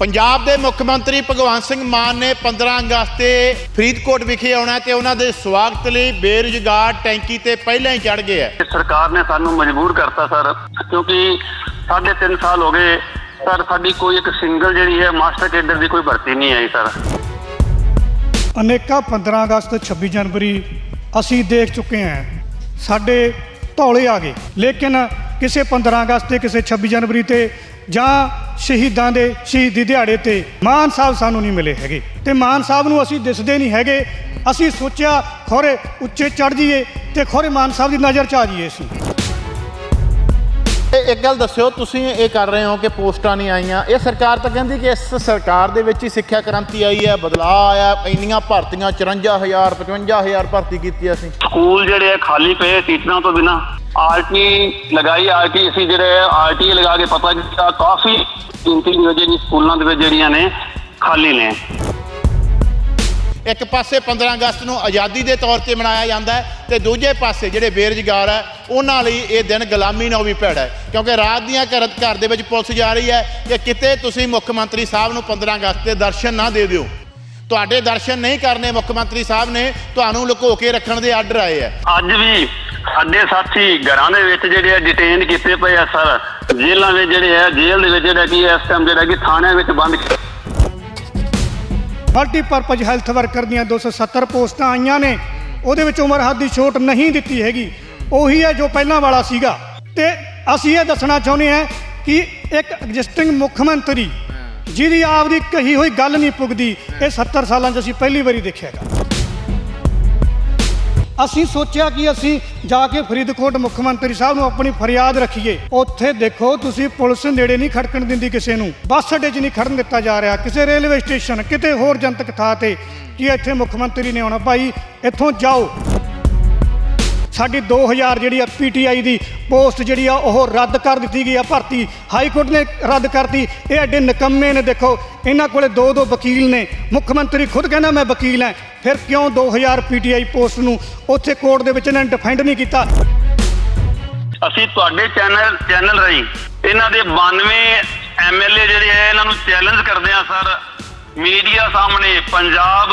ਪੰਜਾਬ ਦੇ ਮੁੱਖ ਮੰਤਰੀ ਭਗਵੰਤ ਸਿੰਘ ਮਾਨ ਨੇ 15 ਅਗਸਤ ਤੇ ਫਰੀਦਕੋਟ ਵਿਖੇ ਆਉਣਾ ਤੇ ਉਹਨਾਂ ਦੇ ਸਵਾਗਤ ਲਈ ਬੇਰੁਜ਼ਗਾਰ ਟੈਂਕੀ ਤੇ ਪਹਿਲਾਂ ਹੀ ਚੜ ਗਏ ਹੈ। ਸਰਕਾਰ ਨੇ ਸਾਨੂੰ ਮਜਬੂਰ ਕਰਤਾ ਸਰ ਕਿਉਂਕਿ ਸਾਢੇ ਤਿੰਨ ਸਾਲ ਹੋ ਗਏ ਸਰ ਸਾਡੀ ਕੋਈ ਇੱਕ ਸਿੰਗਲ ਜਿਹੜੀ ਹੈ ਮਾਸਟਰ ਕੇਡਰ ਦੀ ਕੋਈ ਭਰਤੀ ਨਹੀਂ ਆਈ ਸਰ। ਅਨੇਕਾਂ 15 ਅਗਸਤ 26 ਜਨਵਰੀ ਅਸੀਂ ਦੇਖ ਚੁੱਕੇ ਹਾਂ ਸਾਡੇ ਧੌਲੇ ਆ ਗਏ। ਲੇਕਿਨ ਕਿਸੇ 15 ਅਗਸਤ ਤੇ ਕਿਸੇ 26 ਜਨਵਰੀ ਤੇ ਜਾਂ ਸ਼ਹੀਦਾਂ ਦੇ ਸ਼ਹੀਦੀ ਦਿਹਾੜੇ ਤੇ ਮਾਨ ਸਾਹਿਬ ਸਾਨੂੰ ਨਹੀਂ ਮਿਲੇ ਹੈਗੇ। ਤੇ ਮਾਨ ਸਾਹਿਬ ਨੂੰ ਅਸੀਂ ਦਿਸਦੇ ਨਹੀਂ ਹੈਗੇ। ਅਸੀਂ ਸੋਚਿਆ ਖੋਰੇ ਉੱਚੇ ਚੜ ਜਾਈਏ ਤੇ ਖੋਰੇ ਮਾਨ ਸਾਹਿਬ ਦੀ ਨਜ਼ਰ ਚ ਆ ਜਾਈਏ ਅਸੀਂ। ਇਹ ਇੱਕ ਗੱਲ ਦੱਸਿਓ ਤੁਸੀਂ ਇਹ ਕਰ ਰਹੇ ਹੋ ਕਿ ਪੋਸਟਾਂ ਨਹੀਂ ਆਈਆਂ। ਇਹ ਸਰਕਾਰ ਤਾਂ ਕਹਿੰਦੀ ਕਿ ਇਸ ਸਰਕਾਰ ਦੇ ਵਿੱਚ ਹੀ ਸਿੱਖਿਆ ਕ੍ਰਾਂਤੀ ਆਈ ਹੈ ਬਦਲਾਅ ਆਇਆ ਇੰਨੀਆਂ ਭਰਤੀਆਂ 54000 55000 ਭਰਤੀ ਕੀਤੀ ਅਸੀਂ। ਸਕੂਲ ਜਿਹੜੇ ਆ ਖਾਲੀ ਪਏ ਟੀਚਰਾਂ ਤੋਂ ਬਿਨਾ। ਆਰਟੀ ਲਗਾਈ ਆਰਟੀ ਅਸੀਂ ਜਿਹੜੇ ਆਰਟੀ ਲਗਾ ਕੇ ਪਤਾ ਕੀਤਾ, ਕਾਫੀ ਗਿਣਤੀ ਜਿਹੜੀ ਸਕੂਲਾਂ ਦੇ ਵਿੱਚ ਜਿਹੜੀਆਂ ਨੇ, ਖਾਲੀ ਨੇ। ਇੱਕ ਪਾਸੇ 15 ਅਗਸਤ ਨੂੰ ਆਜ਼ਾਦੀ ਦੇ ਤੌਰ ਤੇ ਮਨਾਇਆ ਜਾਂਦਾ ਹੈ ਤੇ ਦੂਜੇ ਪਾਸੇ ਜਿਹੜੇ ਬੇਰੁਜ਼ਗਾਰ ਹੈ, ਉਹਨਾਂ ਲਈ ਇਹ ਦਿਨ ਗੁਲਾਮੀ ਨਾਲ ਵੀ ਭੈੜਾ ਹੈ। ਕਿਉਂਕਿ ਰਾਤ ਦੀਆਂ ਘਰ ਘਰ ਦੇ ਵਿੱਚ ਪੁਲਿਸ ਜਾ ਰਹੀ ਹੈ ਕਿ ਕਿਤੇ ਤੁਸੀਂ ਮੁੱਖ ਮੰਤਰੀ ਸਾਹਿਬ ਨੂੰ 15 ਅਗਸਤ ਦੇ ਦਰਸ਼ਨ ਨਾ ਦੇ ਦਿਓ। ਤੁਹਾਡੇ ਦਰਸ਼ਨ ਨਹੀਂ ਕਰਨੇ ਮੁੱਖ ਮੰਤਰੀ ਸਾਹਿਬ ਨੇ ਤੁਹਾਨੂੰ ਲੁਕੋ ਕੇ ਰੱਖਣ ਦੇ ਆਰਡਰ ਆਏ ਹੈ ਅੱਜ ਵੀ ਸਾਡੇ ਸਾਥੀ ਘਰਾਂ ਦੇ ਵਿੱਚ ਜਿਹੜੇ ਆ ਡਿਟੇਨ ਕੀਤੇ ਪਏ ਆ ਸਰ। ਜੇਲ੍ਹਾਂ ਵਿੱਚ ਜਿਹੜੇ ਆ ਜੇਲ੍ਹ ਦੇ ਵਿੱਚ ਜਿਹੜਾ ਕੀ ਇਸ ਟਾਈਮ ਜਿਹੜਾ ਕਿ ਥਾਣਿਆਂ ਵਿੱਚ ਬੰਦ ਮਲਟੀਪਰਪਜ਼ ਹੈਲਥ ਵਰਕਰ ਦੀਆਂ 270 ਪੋਸਟਾਂ ਆਈਆਂ ਨੇ। ਉਹਦੇ ਵਿੱਚ ਉਮਰ ਹੱਦ ਦੀ ਛੋਟ ਨਹੀਂ ਦਿੱਤੀ ਹੈਗੀ। ਉਹੀ ਹੈ ਜੋ ਪਹਿਲਾਂ ਵਾਲਾ ਸੀਗਾ। ਤੇ ਅਸੀਂ ਇਹ ਦੱਸਣਾ ਚਾਹੁੰਦੇ ਹਾਂ ਕਿ ਇੱਕ ਐਗਜ਼ਿਸਟਿੰਗ ਮੁੱਖ ਮੰਤਰੀ ਜਿਹਦੀ ਆਪਦੀ ਕਹੀ ਹੋਈ ਗੱਲ ਨਹੀਂ ਪੁੱਗਦੀ, ਇਹ 70 ਸਾਲਾਂ 'ਚ ਅਸੀਂ ਪਹਿਲੀ ਵਾਰੀ ਦੇਖਿਆ ਅਸੀਂ ਸੋਚਿਆ ਕਿ ਅਸੀਂ ਜਾ ਕੇ ਫਰੀਦਕੋਟ ਮੁੱਖ ਮੰਤਰੀ ਸਾਹਿਬ ਨੂੰ ਆਪਣੀ ਫਰਿਆਦ ਰੱਖੀਏ। ਉੱਥੇ ਦੇਖੋ, ਤੁਸੀਂ ਪੁਲਿਸ ਨੇੜੇ ਨਹੀਂ ਖੜਕਣ ਦਿੰਦੀ ਕਿਸੇ ਨੂੰ। ਬੱਸ ਅੱਡੇ 'ਚ ਨਹੀਂ ਖੜਨ ਦਿੱਤਾ ਜਾ ਰਿਹਾ। ਕਿਸੇ ਰੇਲਵੇ ਸਟੇਸ਼ਨ, ਕਿਤੇ ਹੋਰ ਜਨਤਕ ਥਾਂ ਤੇ ਕਿ ਇੱਥੇ ਮੁੱਖ ਮੰਤਰੀ ਨੇ ਆਉਣਾ। ਭਾਈ, ਇੱਥੋਂ ਜਾਓ। ਸਾਡੀ 2000 ਜਿਹੜੀ ਆ ਪੀਟੀਆਈ ਦੀ ਪੋਸਟ ਜਿਹੜੀ ਆ, ਉਹ ਰੱਦ ਕਰ ਦਿੱਤੀ ਗਈ ਆ ਭਰਤੀ। ਹਾਈ ਕੋਰਟ ਨੇ ਰੱਦ ਕਰਤੀ। ਇਹ ਐਡੇ ਨਿਕੰਮੇ ਨੇ, ਦੇਖੋ, ਇਹਨਾਂ ਕੋਲੇ ਦੋ ਦੋ ਵਕੀਲ ਨੇ। ਮੁੱਖ ਮੰਤਰੀ ਖੁਦ ਕਹਿੰਦਾ, ਮੈਂ ਵਕੀਲ ਹਾਂ। ਫਿਰ ਕਿਉਂ 2000 ਪੀਟੀਆਈ ਪੋਸਟ ਨੂੰ ਉੱਥੇ ਕੋਰਟ ਦੇ ਵਿੱਚ ਇਹਨਾਂ ਨੇ ਡਿਫੈਂਡ ਨਹੀਂ ਕੀਤਾ? ਅਸੀਂ ਤੁਹਾਡੇ ਚੈਨਲ ਚੈਨਲ ਰਾਹੀਂ ਇਹਨਾਂ ਦੇ 92 ਐਮਐਲਏ ਜਿਹੜੇ ਆ, ਇਹਨਾਂ ਨੂੰ ਚੈਲੰਜ ਕਰਦੇ ਆ ਸਰ। ਮੀਡੀਆ ਸਾਹਮਣੇ, ਪੰਜਾਬ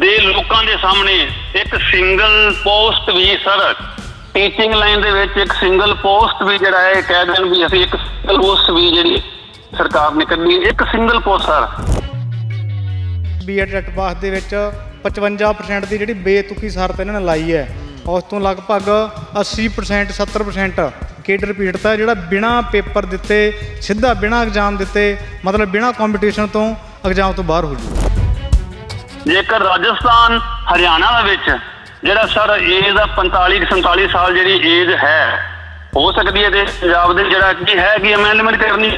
ਦੇ ਲੋਕਾਂ ਦੇ ਸਾਹਮਣੇ ਇੱਕ ਸਿੰਗਲ ਪੋਸਟ ਵੀ ਸਰ ਟੀਚਿੰਗ ਲਾਈਨ ਦੇ ਵਿੱਚ ਇੱਕ ਸਿੰਗਲ ਪੋਸਟ ਵੀ ਜਿਹੜਾ ਹੈ ਕਹਿ ਦੇਣ ਵੀ ਅਸੀਂ ਇੱਕ ਸਿੰਗਲ ਪੋਸਟ ਵੀ ਜਿਹੜੀ ਸਰਕਾਰ ਨੇ ਕੱਢੀ ਇੱਕ single post sir. BEd TET pass ਦੇ ਵਿੱਚ 55% ਦੀ ਜਿਹੜੀ ਬੇਤੁਕੀ ਸ਼ਰਤ ਇਹਨਾਂ ਨੇ ਲਾਈ ਹੈ। ਉਸ ਤੋਂ ਲਗਭਗ 80% 70% ਕੇਡਰ ਪੀੜਤ ਜਿਹੜਾ ਬਿਨਾ ਪੇਪਰ ਦਿੱਤੇ, ਸਿੱਧਾ ਬਿਨਾ ਐਗਜ਼ਾਮ ਦਿੱਤੇ, ਮਤਲਬ ਬਿਨਾ ਕੰਪੀਟੀਸ਼ਨ ਤੋਂ ਐਗਜ਼ਾਮ ਤੋਂ ਬਾਹਰ ਹੋ ਜੂ ਜੇਕਰ ਰਾਜਸਥਾਨ ਹਰਿਆਣਾ ਦੇ ਵਿੱਚ, ਜਿਹੜਾ ਸਰ ਏਜ ਦਾ 45 47 ਸਾਲ ਜਿਹੜੀ ਏਜ ਹੈ, ਹੋ ਸਕਦੀ ਹੈ ਤੇ ਪੰਜਾਬ ਦੇ ਜਿਹੜਾ ਕੀ ਹੈ ਕਿ ਅਮੈਂਡਮੈਂਟ ਕਰਨੀ?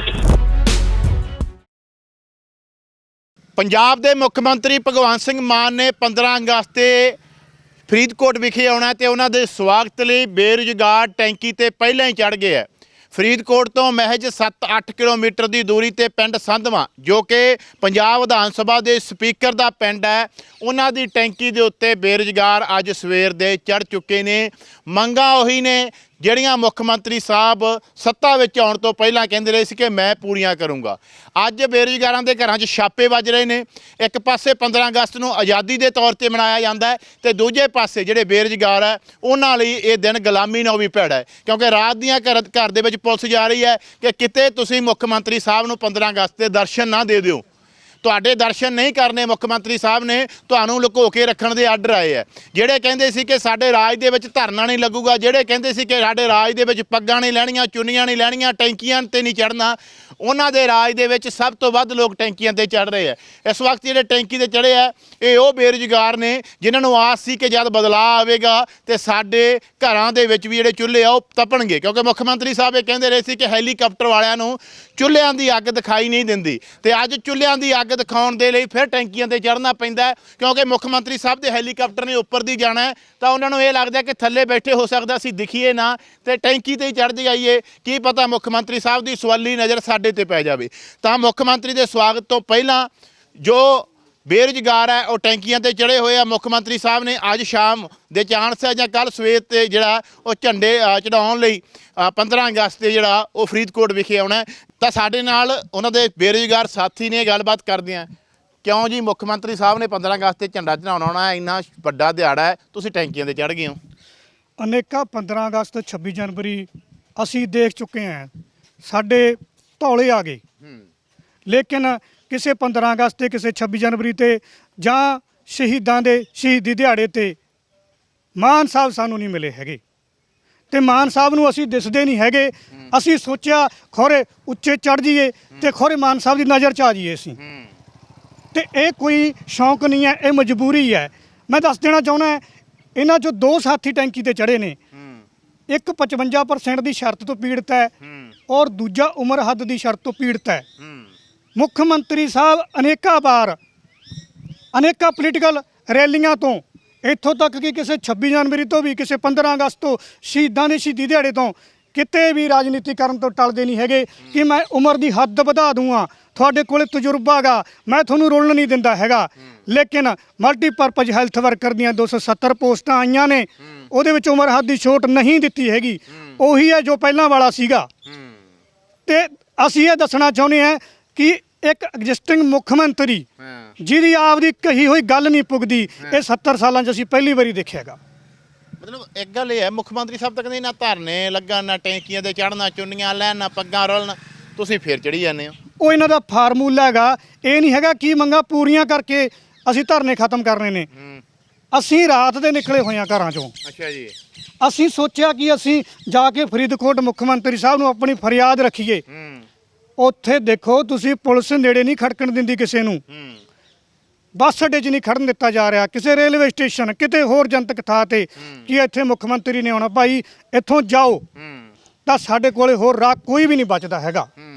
ਪੰਜਾਬ ਦੇ ਮੁੱਖ ਮੰਤਰੀ ਭਗਵੰਤ ਸਿੰਘ ਮਾਨ ਨੇ 15 ਅਗਸਤ ਤੇ ਫਰੀਦਕੋਟ ਵਿਖੇ ਆਉਣਾ ਤੇ ਉਹਨਾਂ ਦੇ ਸਵਾਗਤ ਲਈ ਬੇਰੁਜ਼ਗਾਰ ਟੈਂਕੀ ਤੇ ਪਹਿਲਾਂ ਹੀ ਚੜ ਗਏ ਹੈ। ਫਰੀਦਕੋਟ ਤੋਂ ਮਹਿਜ 7-8 ਕਿਲੋਮੀਟਰ ਦੀ ਦੂਰੀ ਤੇ ਪਿੰਡ ਸੰਧਵਾ, ਜੋ ਕਿ ਪੰਜਾਬ ਵਿਧਾਨ ਸਭਾ ਦੇ ਸਪੀਕਰ ਦਾ ਪਿੰਡ ਹੈ, ਉਹਨਾਂ ਦੀ ਟੈਂਕੀ ਦੇ ਉੱਤੇ ਬੇਰੁਜ਼ਗਾਰ ਅੱਜ ਸਵੇਰ ਦੇ ਚੜ ਚੁੱਕੇ ਨੇ। ਮੰਗਾਂ ਉਹੀ ਨੇ ਜਿਹੜੀਆਂ ਮੁੱਖ ਮੰਤਰੀ ਸਾਹਿਬ ਸੱਤਾ ਵਿੱਚ ਆਉਣ ਤੋਂ ਪਹਿਲਾਂ ਕਹਿੰਦੇ ਰਹੇ ਸੀ ਕਿ ਮੈਂ ਪੂਰੀਆਂ ਕਰੂੰਗਾ। ਅੱਜ ਬੇਰੁਜ਼ਗਾਰਾਂ ਦੇ ਘਰਾਂ 'ਚ ਛਾਪੇ ਵੱਜ ਰਹੇ ਨੇ। ਇੱਕ ਪਾਸੇ 15 ਅਗਸਤ ਨੂੰ ਆਜ਼ਾਦੀ ਦੇ ਤੌਰ ਤੇ ਮਨਾਇਆ ਜਾਂਦਾ ਹੈ ਤੇ ਦੂਜੇ ਪਾਸੇ ਜਿਹੜੇ ਬੇਰੁਜ਼ਗਾਰ ਹੈ, ਉਹਨਾਂ ਲਈ ਇਹ ਦਿਨ ਗੁਲਾਮੀ ਨਾਲ ਵੀ ਭੈੜਾ ਹੈ। ਕਿਉਂਕਿ ਰਾਤ ਦੀਆਂ ਘਰ ਘਰ ਦੇ ਵਿੱਚ ਪੁਲਿਸ ਜਾ ਰਹੀ ਹੈ ਕਿ ਕਿਤੇ ਤੁਸੀਂ ਮੁੱਖ ਮੰਤਰੀ ਸਾਹਿਬ ਨੂੰ 15 ਅਗਸਤ ਦੇ ਦਰਸ਼ਨ ਨਾ ਦੇ ਦਿਓ। ਤੁਹਾਡੇ ਦਰਸ਼ਨ ਨਹੀਂ ਕਰਨੇ ਮੁੱਖ ਮੰਤਰੀ ਸਾਹਿਬ ਨੇ, ਤੁਹਾਨੂੰ ਲੁਕੋ ਕੇ ਰੱਖਣ ਦੇ ਆਰਡਰ ਆਏ ਆ। ਜਿਹੜੇ ਕਹਿੰਦੇ ਸੀ ਕਿ ਸਾਡੇ ਰਾਜ ਦੇ ਵਿੱਚ ਧਰਨਾ ਨਹੀਂ ਲੱਗੂਗਾ, ਜਿਹੜੇ ਕਹਿੰਦੇ ਸੀ ਕਿ ਸਾਡੇ ਰਾਜ ਦੇ ਵਿੱਚ ਪੱਗਾਂ ਨਹੀਂ ਲੈਣੀਆਂ, ਚੁੰਨੀਆਂ ਨਹੀਂ ਲੈਣੀਆਂ, ਟੈਂਕੀਆਂ ਤੇ ਨਹੀਂ ਚੜਨਾ ਉਹਨਾਂ ਦੇ ਰਾਜ ਦੇ ਵਿੱਚ ਸਭ ਤੋਂ ਵੱਧ ਲੋਕ ਟੈਂਕੀਆਂ ਤੇ ਚੜ ਰਹੇ ਆ। ਇਸ ਵਕਤ ਜਿਹੜੇ ਟੈਂਕੀ ਤੇ ਚੜੇ ਆ, ਇਹ ਉਹ ਬੇਰੁਜ਼ਗਾਰ ਨੇ ਜਿਨ੍ਹਾਂ ਨੂੰ ਆਸ ਸੀ ਕਿ ਜਦ ਬਦਲਾਅ ਆਵੇਗਾ ਤੇ ਸਾਡੇ ਘਰਾਂ ਦੇ ਵਿੱਚ ਵੀ ਜਿਹੜੇ ਚੁੱਲ੍ਹੇ ਆ, ਉਹ ਤਪਣਗੇ। ਕਿਉਂਕਿ ਮੁੱਖ ਮੰਤਰੀ ਸਾਹਿਬ ਇਹ ਕਹਿੰਦੇ ਰਹੇ ਸੀ ਕਿ ਹੈਲੀਕਾਪਟਰ ਵਾਲਿਆਂ ਨੂੰ ਚੁੱਲ੍ਹਿਆਂ ਦੀ ਅੱਗ ਦਿਖਾਈ ਨਹੀਂ ਦਿੰਦੀ। ਤੇ ਅੱਜ ਚੁੱਲ੍ਹਿਆਂ ਦੀ ਅੱਗ ਦਿਖਾਉਣ ਦੇ ਲਈ ਫਿਰ ਟੈਂਕੀਆਂ ਤੇ ਚੜ੍ਹਨਾ ਪੈਂਦਾ ਕਿਉਂਕਿ ਮੁੱਖ ਮੰਤਰੀ ਸਾਹਿਬ ਦੇ ਹੈਲੀਕਾਪਟਰ ਨੇ ਉੱਪਰ ਦੀ ਜਾਣਾ ਤਾਂ ਉਹਨਾਂ ਨੂੰ ਇਹ ਲੱਗਦਾ ਕਿ ਥੱਲੇ ਬੈਠੇ ਹੋ ਸਕਦਾ ਅਸੀਂ ਦਿਖੀਏ ਨਾ। ਤੇ ਟੈਂਕੀ ਤੇ ਹੀ ਚੜ੍ਹ ਜਾਈਏ। ਕੀ ਪਤਾ ਮੁੱਖ ਮੰਤਰੀ ਸਾਹਿਬ ਦੀ ਸਵਾਲੀ ਨਜ਼ਰ ਸਾਡੇ ਤੇ ਪੈ ਜਾਵੇ। ਤਾਂ ਮੁੱਖ ਮੰਤਰੀ ਦੇ ਸਵਾਗਤ ਤੋਂ ਪਹਿਲਾਂ ਜੋ ਬੇਰੁਜ਼ਗਾਰ ਹੈ ਉਹ ਟੈਂਕੀਆਂ ਤੇ ਚੜੇ ਹੋਏ ਆ। ਮੁੱਖ ਮੰਤਰੀ ਸਾਹਿਬ ਨੇ ਅੱਜ ਸ਼ਾਮ ਦੇ ਚਾਂਸ ਹੈ ਜਾਂ ਕੱਲ ਸਵੇਰ ਤੇ ਜਿਹੜਾ ਉਹ ਝੰਡੇ ਚੜਾਉਣ ਲਈ ਅ, 15 ਅਗਸਤ ਤੇ ਜਿਹੜਾ ਉਹ ਫਰੀਦਕੋਟ ਵਿਖੇ ਆਉਣਾ ਤਾਂ ਸਾਡੇ ਨਾਲ ਉਹਨਾਂ ਦੇ ਬੇਰੁਜ਼ਗਾਰ ਸਾਥੀ ਨੇ ਗੱਲਬਾਤ ਕਰਦੇ ਆ। ਕਿਉਂ ਜੀ? ਮੁੱਖ ਮੰਤਰੀ ਸਾਹਿਬ ਨੇ 15 ਅਗਸਤ ਤੇ ਝੰਡਾ ਚੜਾਉਣਾ ਆਉਣਾ ਹੈ। ਇੰਨਾ ਵੱਡਾ ਦਿਹਾੜਾ ਹੈ। ਤੁਸੀਂ ਟੈਂਕੀਆਂ ਤੇ ਚੜ ਗਏ ਹੋ। ਅਨੇਕਾਂ 15 ਅਗਸਤ 26 ਜਨਵਰੀ ਅਸੀਂ ਦੇਖ ਚੁੱਕੇ ਹਾਂ। ਸਾਡੇ ਧੌਲੇ ਆ ਗਏ। ਲੇਕਿਨ ਕਿਸੇ 15 ਅਗਸਤ ਤੇ ਕਿਸੇ 26 ਜਨਵਰੀ ਤੇ ਜਾਂ ਸ਼ਹੀਦਾਂ ਦੇ ਸ਼ਹੀਦੀ ਦਿਹਾੜੇ ਤੇ ਮਾਨ ਸਾਹਿਬ ਸਾਨੂੰ ਨਹੀਂ ਮਿਲੇ ਹੈਗੇ। ਤੇ ਮਾਨ ਸਾਹਿਬ ਨੂੰ ਅਸੀਂ ਦਿਸਦੇ ਨਹੀਂ ਹੈਗੇ। ਅਸੀਂ ਸੋਚਿਆ ਖੋਰੇ ਉੱਚੇ ਚੜ ਜਾਈਏ ਤੇ ਖੋਰੇ ਮਾਨ ਸਾਹਿਬ ਦੀ ਨਜ਼ਰ ਚ ਆ ਜਾਈਏ ਅਸੀਂ। ਤੇ ਇਹ ਕੋਈ ਸ਼ੌਂਕ ਨਹੀਂ ਹੈ ਇਹ ਮਜਬੂਰੀ ਹੈ। ਮੈਂ ਦੱਸ ਦੇਣਾ ਚਾਹੁੰਦਾ ਇਹਨਾਂ ਚੋਂ ਦੋ ਸਾਥੀ ਟੈਂਕੀ ਤੇ ਚੜੇ ਨੇ। ਇੱਕ 55% ਦੀ ਸ਼ਰਤ ਤੋਂ ਪੀੜਤ ਹੈ। ਔਰ ਦੂਜਾ ਉਮਰ ਹੱਦ ਦੀ ਸ਼ਰਤ ਤੋਂ ਪੀੜਤ ਹੈ। ਮੁੱਖ ਮੰਤਰੀ ਸਾਹਿਬ ਅਨੇਕਾਂ ਵਾਰ ਅਨੇਕਾਂ ਪੋਲੀਟੀਕਲ ਰੈਲੀਆਂ ਤੋਂ ਇੱਥੋਂ ਤੱਕ ਕਿ ਕਿਸੇ 26 ਜਨਵਰੀ ਤੋਂ ਵੀ ਕਿਸੇ 15 ਅਗਸਤ ਤੋਂ ਸ਼ਹੀਦਾਂ ਦੇ ਸ਼ਹੀਦੀ ਦਿਹਾੜੇ ਤੋਂ ਕਿਤੇ ਵੀ ਰਾਜਨੀਤੀ ਕਰਨ ਤੋਂ ਟਲਦੇ ਨਹੀਂ ਹੈਗੇ। ਕਿ ਮੈਂ ਉਮਰ ਦੀ ਹੱਦ ਵਧਾ ਦੂੰਗਾ ਤੁਹਾਡੇ ਕੋਲੇ ਤਜਰਬਾ ਹੈਗਾ ਮੈਂ ਤੁਹਾਨੂੰ ਰੋਲਣ ਨਹੀਂ ਦਿੰਦਾ ਹੈਗਾ। ਲੇਕਿਨ ਮਲਟੀਪਰਪਜ਼ ਹੈਲਥ ਵਰਕਰ ਦੀਆਂ 270 ਪੋਸਟਾਂ ਆਈਆਂ ਨੇ ਉਹਦੇ ਵਿੱਚ ਉਮਰ ਹੱਦ ਦੀ ਛੋਟ ਨਹੀਂ ਦਿੱਤੀ ਹੈਗੀ। ਉਹੀ ਹੈ ਜੋ ਪਹਿਲਾਂ ਵਾਲਾ ਸੀਗਾ। ਤੇ ਅਸੀਂ ਇਹ ਦੱਸਣਾ ਚਾਹੁੰਦੇ ਹਾਂ ਕਿ ਇੱਕ ਐਗਜ਼ਿਸਟਿੰਗ ਮੁੱਖ ਮੰਤਰੀ ਜਿਹਦੀ ਆਪਦੀ ਕਹੀ ਹੋਈ ਗੱਲ ਨਹੀਂ ਪੁੱਗਦੀ ਇਹ 70 ਸਾਲਾਂ 'ਚ ਅਸੀਂ ਪਹਿਲੀ ਵਾਰੀ ਦੇਖਿਆਗਾ ਮਤਲਬ ਇੱਕ ਗੱਲ ਇਹ ਹੈ ਮੁੱਖ ਮੰਤਰੀ ਸਾਹਿਬ ਤਾਂ ਕਹਿੰਦੇ ਨਾ ਧਰਨੇ ਲੱਗਣ ਨਾ ਟੈਂਕੀਆਂ ਤੇ ਚੜਨਾ ਚੁੰਨੀਆਂ ਲੈਣ ਨਾ ਪੱਗਾਂ ਰੋਲਣ ਤੁਸੀਂ ਫੇਰ ਚੜੀ ਜਾਂਦੇ ਹੋ। ਉਹ ਇਹਨਾਂ ਦਾ ਫਾਰਮੂਲਾ ਹੈਗਾ ਇਹ ਨਹੀਂ ਹੈਗਾ ਕੀ ਮੰਗਾ ਪੂਰੀਆਂ ਕਰਕੇ ਅਸੀਂ ਧਰਨੇ ਖਤਮ ਕਰਨੇ ਨੇ। ਅਸੀਂ ਰਾਤ ਦੇ ਨਿਕਲੇ ਹੋਏ ਹਾਂ ਘਰਾਂ 'ਚੋਂ। ਅੱਛਾ ਜੀ। ਅਸੀਂ ਸੋਚਿਆ ਕਿ ਅਸੀਂ ਜਾ ਕੇ ਫਰੀਦਕੋਟ ਮੁੱਖ ਮੰਤਰੀ ਸਾਹਿਬ ਨੂੰ ਆਪਣੀ ਫਰਿਆਦ ਰੱਖੀਏ। ਹੂੰ। ਉੱਥੇ ਦੇਖੋ ਤੁਸੀਂ ਪੁਲਿਸ ਨੇੜੇ ਨਹੀਂ ਖੜਕਣ ਦਿੰਦੀ ਕਿਸੇ ਨੂੰ। ਹੂੰ। ਬੱਸ ਅੱਡੇ 'ਚ ਨਹੀਂ ਖੜਨ ਦਿੱਤਾ ਜਾ ਰਿਹਾ। ਕਿਸੇ ਰੇਲਵੇ ਸਟੇਸ਼ਨ ਕਿਤੇ ਹੋਰ ਜਨਤਕ ਥਾਂ ਤੇ ਕਿ ਇੱਥੇ ਮੁੱਖ ਮੰਤਰੀ ਨੇ ਆਉਣਾ ਭਾਈ ਇੱਥੋਂ ਜਾਓ। ਹੂੰ। ਤਾਂ ਸਾਡੇ ਕੋਲੇ ਹੋਰ ਰਾਹ ਕੋਈ ਵੀ ਨਹੀਂ ਬਚਦਾ ਹੈਗਾ। ਹੂੰ।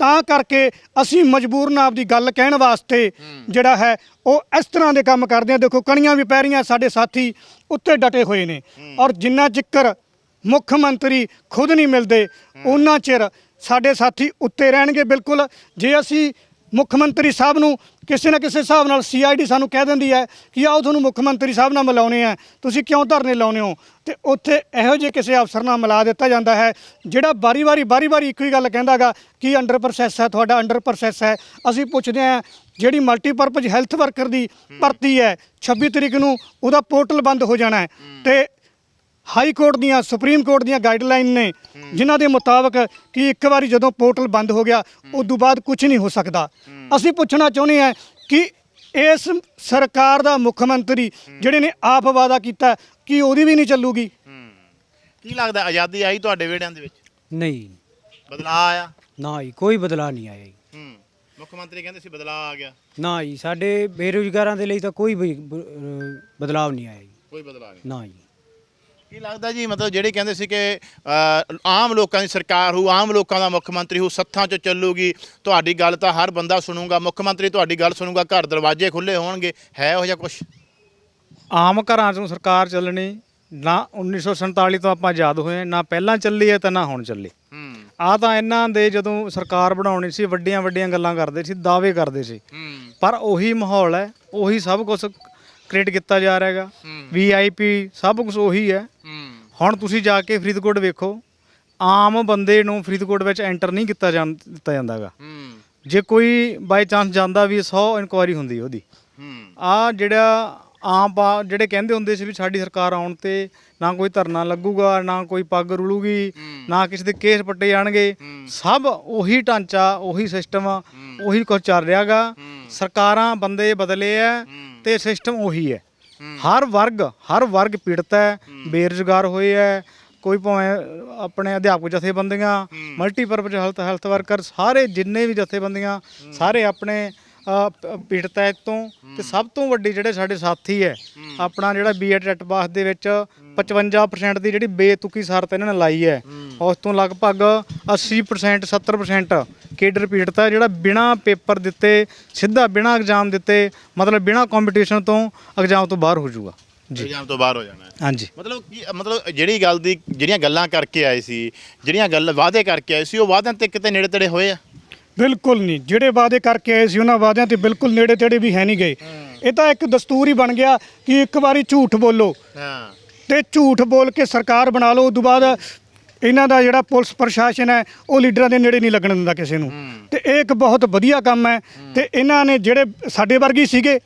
ਤਾਂ ਕਰਕੇ ਅਸੀਂ ਮਜਬੂਰਨ ਆਪਦੀ ਗੱਲ ਕਹਿਣ ਵਾਸਤੇ ਜਿਹੜਾ ਹੈ ਉਹ ਇਸ ਤਰ੍ਹਾਂ ਦੇ ਕੰਮ ਕਰਦੇ ਆ। ਦੇਖੋ ਕਣੀਆਂ ਵੀ ਪੈ ਰਹੀਆਂ ਸਾਡੇ ਸਾਥੀ ਉੱਤੇ ਡਟੇ ਹੋਏ ਨੇ। ਔਰ ਜਿੰਨਾ ਚਿੱਕਰ ਮੁੱਖ ਮੰਤਰੀ ਖੁਦ ਨਹੀਂ ਮਿਲਦੇ ਉਹਨਾਂ ਚਿਰ ਸਾਡੇ ਸਾਥੀ ਉੱਤੇ ਰਹਿਣਗੇ ਬਿਲਕੁਲ। ਜੇ ਅਸੀਂ ਮੁੱਖ ਮੰਤਰੀ ਸਾਹਿਬ ਨੂੰ ਕਿਸੇ ਨਾ ਕਿਸੇ ਹਿਸਾਬ ਨਾਲ ਸੀਆਈਡੀ ਸਾਨੂੰ ਕਹਿ ਦਿੰਦੀ ਹੈ ਕਿ ਆਓ ਤੁਹਾਨੂੰ ਮੁੱਖ ਮੰਤਰੀ ਸਾਹਿਬ ਨਾਲ ਮਿਲਾਉਣੇ ਆ। ਤੁਸੀਂ ਕਿਉਂ ਧਰਨੇ ਲਾਉਨੇ ਹੋ? ਤੇ ਉੱਥੇ ਇਹੋ ਜਿਹੇ ਕਿਸੇ ਅਫਸਰ ਨਾਲ ਮਿਲਾ ਦਿੱਤਾ ਜਾਂਦਾ ਹੈ, ਜਿਹੜਾ ਬਾਰੀ-ਬਾਰੀ ਬਾਰੀ-ਬਾਰੀ ਇੱਕੋ ਹੀ ਗੱਲ ਕਹਿੰਦਾਗਾ ਕਿ ਅੰਡਰ ਪ੍ਰੋਸੈਸ ਹੈ, ਤੁਹਾਡਾ ਅੰਡਰ ਪ੍ਰੋਸੈਸ ਹੈ। ਅਸੀਂ ਪੁੱਛਦੇ ਹਾਂ, ਜਿਹੜੀ ਮਲਟੀਪਰਪਜ਼ ਹੈਲਥ ਵਰਕਰ ਦੀ ਭਰਤੀ ਹੈ 26 ਤਰੀਕ ਨੂੰ ਉਹਦਾ ਪੋਰਟਲ ਬੰਦ ਹੋ ਜਾਣਾ ਹੈ। ਤੇ ਹਾਈ ਕੋਰਟ ਦੀਆਂ ਸੁਪਰੀਮ ਕੋਰਟ ਦੀਆਂ ਗਾਈਡਲਾਈਨ ਨੇ ਜਿਨ੍ਹਾਂ ਦੇ ਮੁਤਾਬਕ ਕਿ ਇੱਕ ਵਾਰੀ ਜਦੋਂ ਪੋਰਟਲ ਬੰਦ ਹੋ ਗਿਆ ਉਸ ਤੋਂ ਬਾਅਦ ਕੁਝ ਨਹੀਂ ਹੋ ਸਕਦਾ। ਅਸੀਂ ਪੁੱਛਣਾ ਚਾਹੁੰਦੇ ਹਾਂ ਕਿ ਇਸ ਸਰਕਾਰ ਦਾ ਮੁੱਖ ਮੰਤਰੀ ਜਿਹੜੇ ਨੇ ਆਪ ਵਾਅਦਾ ਕੀਤਾ ਕਿ ਉਹਦੀ ਵੀ ਨਹੀਂ ਚੱਲੂਗੀ? ਕੀ ਲੱਗਦਾ ਆਜ਼ਾਦੀ ਆਈ ਤੁਹਾਡੇ ਵਿਹੜਿਆਂ ਦੇ ਵਿੱਚ? ਨਹੀਂ। ਬਦਲਾਅ ਆਇਆ? ਨਾ ਜੀ ਕੋਈ ਬਦਲਾਅ ਨਹੀਂ ਆਇਆ ਜੀ। ਹੂੰ। ਮੁੱਖ ਮੰਤਰੀ ਕਹਿੰਦੇ ਸੀ ਬਦਲਾਅ ਆ ਗਿਆ। ਨਾ ਜੀ ਸਾਡੇ ਬੇਰੁਜ਼ਗਾਰਾਂ ਦੇ ਲਈ ਤਾਂ ਕੋਈ ਵੀ ਬ- ਅਹ ਬਦਲਾਅ ਨਹੀਂ ਆਇਆ ਜੀ। ਕੋਈ ਬਦਲਾਅ ਨਹੀਂ। ਨਾ ਜੀ। ਕੀ ਲੱਗਦਾ ਜੀ? ਮਤਲਬ ਜਿਹੜੇ ਕਹਿੰਦੇ ਸੀ ਕਿ ਅ, ਆਮ ਲੋਕਾਂ ਦੀ ਸਰਕਾਰ ਹੋ ਆਮ ਲੋਕਾਂ ਦਾ ਮੁੱਖ ਮੰਤਰੀ ਹੋ ਸੱਥਾਂ 'ਚ ਚੱਲੂਗੀ ਤੁਹਾਡੀ ਗੱਲ ਤਾਂ ਹਰ ਬੰਦਾ ਸੁਣੂਗਾ ਮੁੱਖ ਮੰਤਰੀ ਤੁਹਾਡੀ ਗੱਲ ਸੁਣੂਗਾ ਘਰ ਦਰਵਾਜ਼ੇ ਖੁੱਲੇ ਹੋਣਗੇ ਹੈ ਉਹ ਜਿਹਾ ਕੁਝ ਆਮ ਘਰਾਂ 'ਚੋਂ ਸਰਕਾਰ ਚੱਲਣੀ ਨਾ 1947 ਤੋਂ ਆਪਾਂ ਆਜ਼ਾਦ ਹੋਏ ਹਾਂ, ਨਾ ਪਹਿਲਾਂ ਚੱਲੀ ਹੈ ਤੇ ਨਾ ਹੁਣ ਚੱਲੀ। ਹੂੰ। ਆ ਤਾਂ ਇਹਨਾਂ ਦੇ ਜਦੋਂ ਸਰਕਾਰ ਬਣਾਉਣੀ ਸੀ ਵੱਡੀਆਂ ਵੱਡੀਆਂ ਗੱਲਾਂ ਕਰਦੇ ਸੀ ਦਾਅਵੇ ਕਰਦੇ ਸੀ। ਹੂੰ। ਪਰ ਉਹੀ ਮਾਹੌਲ ਹੈ ਉਹੀ ਸਭ ਕੁਝ ਕ੍ਰੀਏਟ ਕੀਤਾ ਜਾ ਰਿਹਾ ਹੈਗਾ। ਵੀਆਈਪੀ ਸਭ ਕੁਝ ਉਹੀ ਹੈ। ਹੁਣ ਤੁਸੀਂ ਜਾ ਕੇ ਫਰੀਦਕੋਟ ਵੇਖੋ ਆਮ ਬੰਦੇ ਨੂੰ ਫਰੀਦਕੋਟ ਵਿੱਚ ਐਂਟਰ ਨਹੀਂ ਕੀਤਾ ਜਾਂ ਦਿੱਤਾ ਜਾਂਦਾਗਾ ਜੇ ਕੋਈ ਬਾਈ ਚਾਂਸ ਜਾਂਦਾ ਵੀ 100 ਇਨਕੁਆਇਰੀ ਹੁੰਦੀ ਉਹਦੀ। ਆ ਜਿਹੜਾ ਆਮ ਜਿਹੜੇ ਕਹਿੰਦੇ ਹੁੰਦੇ ਸੀ ਵੀ ਸਾਡੀ ਸਰਕਾਰ ਆਉਣ ਤੇ ਨਾ ਕੋਈ ਧਰਨਾ ਲੱਗੂਗਾ ਨਾ ਕੋਈ ਪੱਗ ਰੁਲੂਗੀ ਨਾ ਕਿਸੇ ਦੇ ਕੇਸ ਪੱਟੇ ਜਾਣਗੇ। ਸਭ ਉਹੀ ਢਾਂਚਾ ਉਹੀ ਸਿਸਟਮ ਉਹੀ ਕੁਝ ਚੱਲ ਰਿਹਾਗਾ। ਸਰਕਾਰਾਂ ਬੰਦੇ ਬਦਲੇ ਐ ਤੇ ਸਿਸਟਮ ਉਹੀ ਹੈ। ਹਰ ਵਰਗ ਹਰ ਵਰਗ ਪੀੜਤ ਹੈ। ਬੇਰੁਜ਼ਗਾਰ ਹੋਏ ਐ ਕੋਈ ਭਾਵੇਂ ਆਪਣੇ ਅਧਿਆਪਕ ਜਥੇਬੰਦੀਆਂ ਮਲਟੀਪਰਪਜ਼ ਹੈਲਥ ਹੈਲਥ ਵਰਕਰ ਸਾਰੇ ਜਿੰਨੇ ਵੀ ਜਥੇਬੰਦੀਆਂ ਸਾਰੇ ਆਪਣੇ ਪੀੜਤ ਹੈ ਤੋਂ ਤੇ ਸਭ ਤੋਂ ਵੱਡੀ ਜਿਹੜੇ ਸਾਡੇ ਸਾਥੀ ਹੈ। ਆਪਣਾ ਜਿਹੜਾ ਬੀਐਡ ਟੈਟ ਪਾਸ ਦੇ ਵਿੱਚ 55% ਦੀ ਜਿਹੜੀ ਬੇਤੁਕੀ ਸ਼ਰਤ ਇਹਨਾਂ ਨੇ ਲਾਈ ਹੈ। ਉਸ ਤੋਂ ਲਗਭਗ 80% 70% ਕੇਡਰ ਪੀੜਤ ਜਿਹੜਾ ਬਿਨਾ ਪੇਪਰ ਦਿੱਤੇ ਸਿੱਧਾ ਬਿਨਾ ਐਗਜ਼ਾਮ ਦਿੱਤੇ ਮਤਲਬ ਬਿਨਾ ਕੰਪੀਟੀਸ਼ਨ ਤੋਂ ਐਗਜ਼ਾਮ ਤੋਂ ਬਾਹਰ ਹੋ ਜਾਊਗਾ। ਜੀ। ਐਗਜ਼ਾਮ ਤੋਂ ਬਾਹਰ ਹੋ ਜਾਣਾ ਹੈ। ਹਾਂਜੀ। ਮਤਲਬ ਕੀ ਮਤਲਬ ਜਿਹੜੀ ਗੱਲ ਦੀ ਜਿਹੜੀਆਂ ਗੱਲਾਂ ਕਰਕੇ ਆਏ ਸੀ ਜਿਹੜੀਆਂ ਗੱਲ ਵਾਅਦੇ ਕਰਕੇ ਆਏ ਸੀ ਉਹ ਵਾਅਦਿਆਂ ਤੇ ਕਿਤੇ ਨੇੜੇ ਤੇੜੇ ਹੋਏ ਆ? ਬਿਲਕੁਲ ਨਹੀਂ। ਜਿਹੜੇ ਵਾਅਦੇ ਕਰਕੇ ਆਏ ਸੀ ਉਹਨਾਂ ਵਾਅਦਿਆਂ ਤੇ ਬਿਲਕੁਲ ਨੇੜੇ ਤੇੜੇ ਵੀ ਹੈ ਨਹੀਂ ਗਏ। ਇਹ ਤਾਂ ਇੱਕ ਦਸਤੂਰ ਹੀ ਬਣ ਗਿਆ ਕਿ ਇੱਕ ਵਾਰੀ ਝੂਠ ਬੋਲੋ। ਹਾਂ। ਤੇ ਝੂਠ ਬੋਲ ਕੇ ਸਰਕਾਰ ਬਣਾ ਲਓ ਉਦੋਂ ਬਾਅਦ ਇਹਨਾਂ ਦਾ ਜਿਹੜਾ ਪੁਲਿਸ ਪ੍ਰਸ਼ਾਸਨ ਹੈ ਉਹ ਲੀਡਰਾਂ ਦੇ ਨੇੜੇ ਨਹੀਂ ਲੱਗਣ ਦਿੰਦਾ ਕਿਸੇ ਨੂੰ। ਤੇ ਇਹ ਇੱਕ ਬਹੁਤ ਵਧੀਆ ਕੰਮ ਹੈ। ਤੇ ਇਹਨਾਂ ਨੇ ਜਿਹੜੇ ਸਾਡੇ ਵਰਗੀ ਸੀਗੇ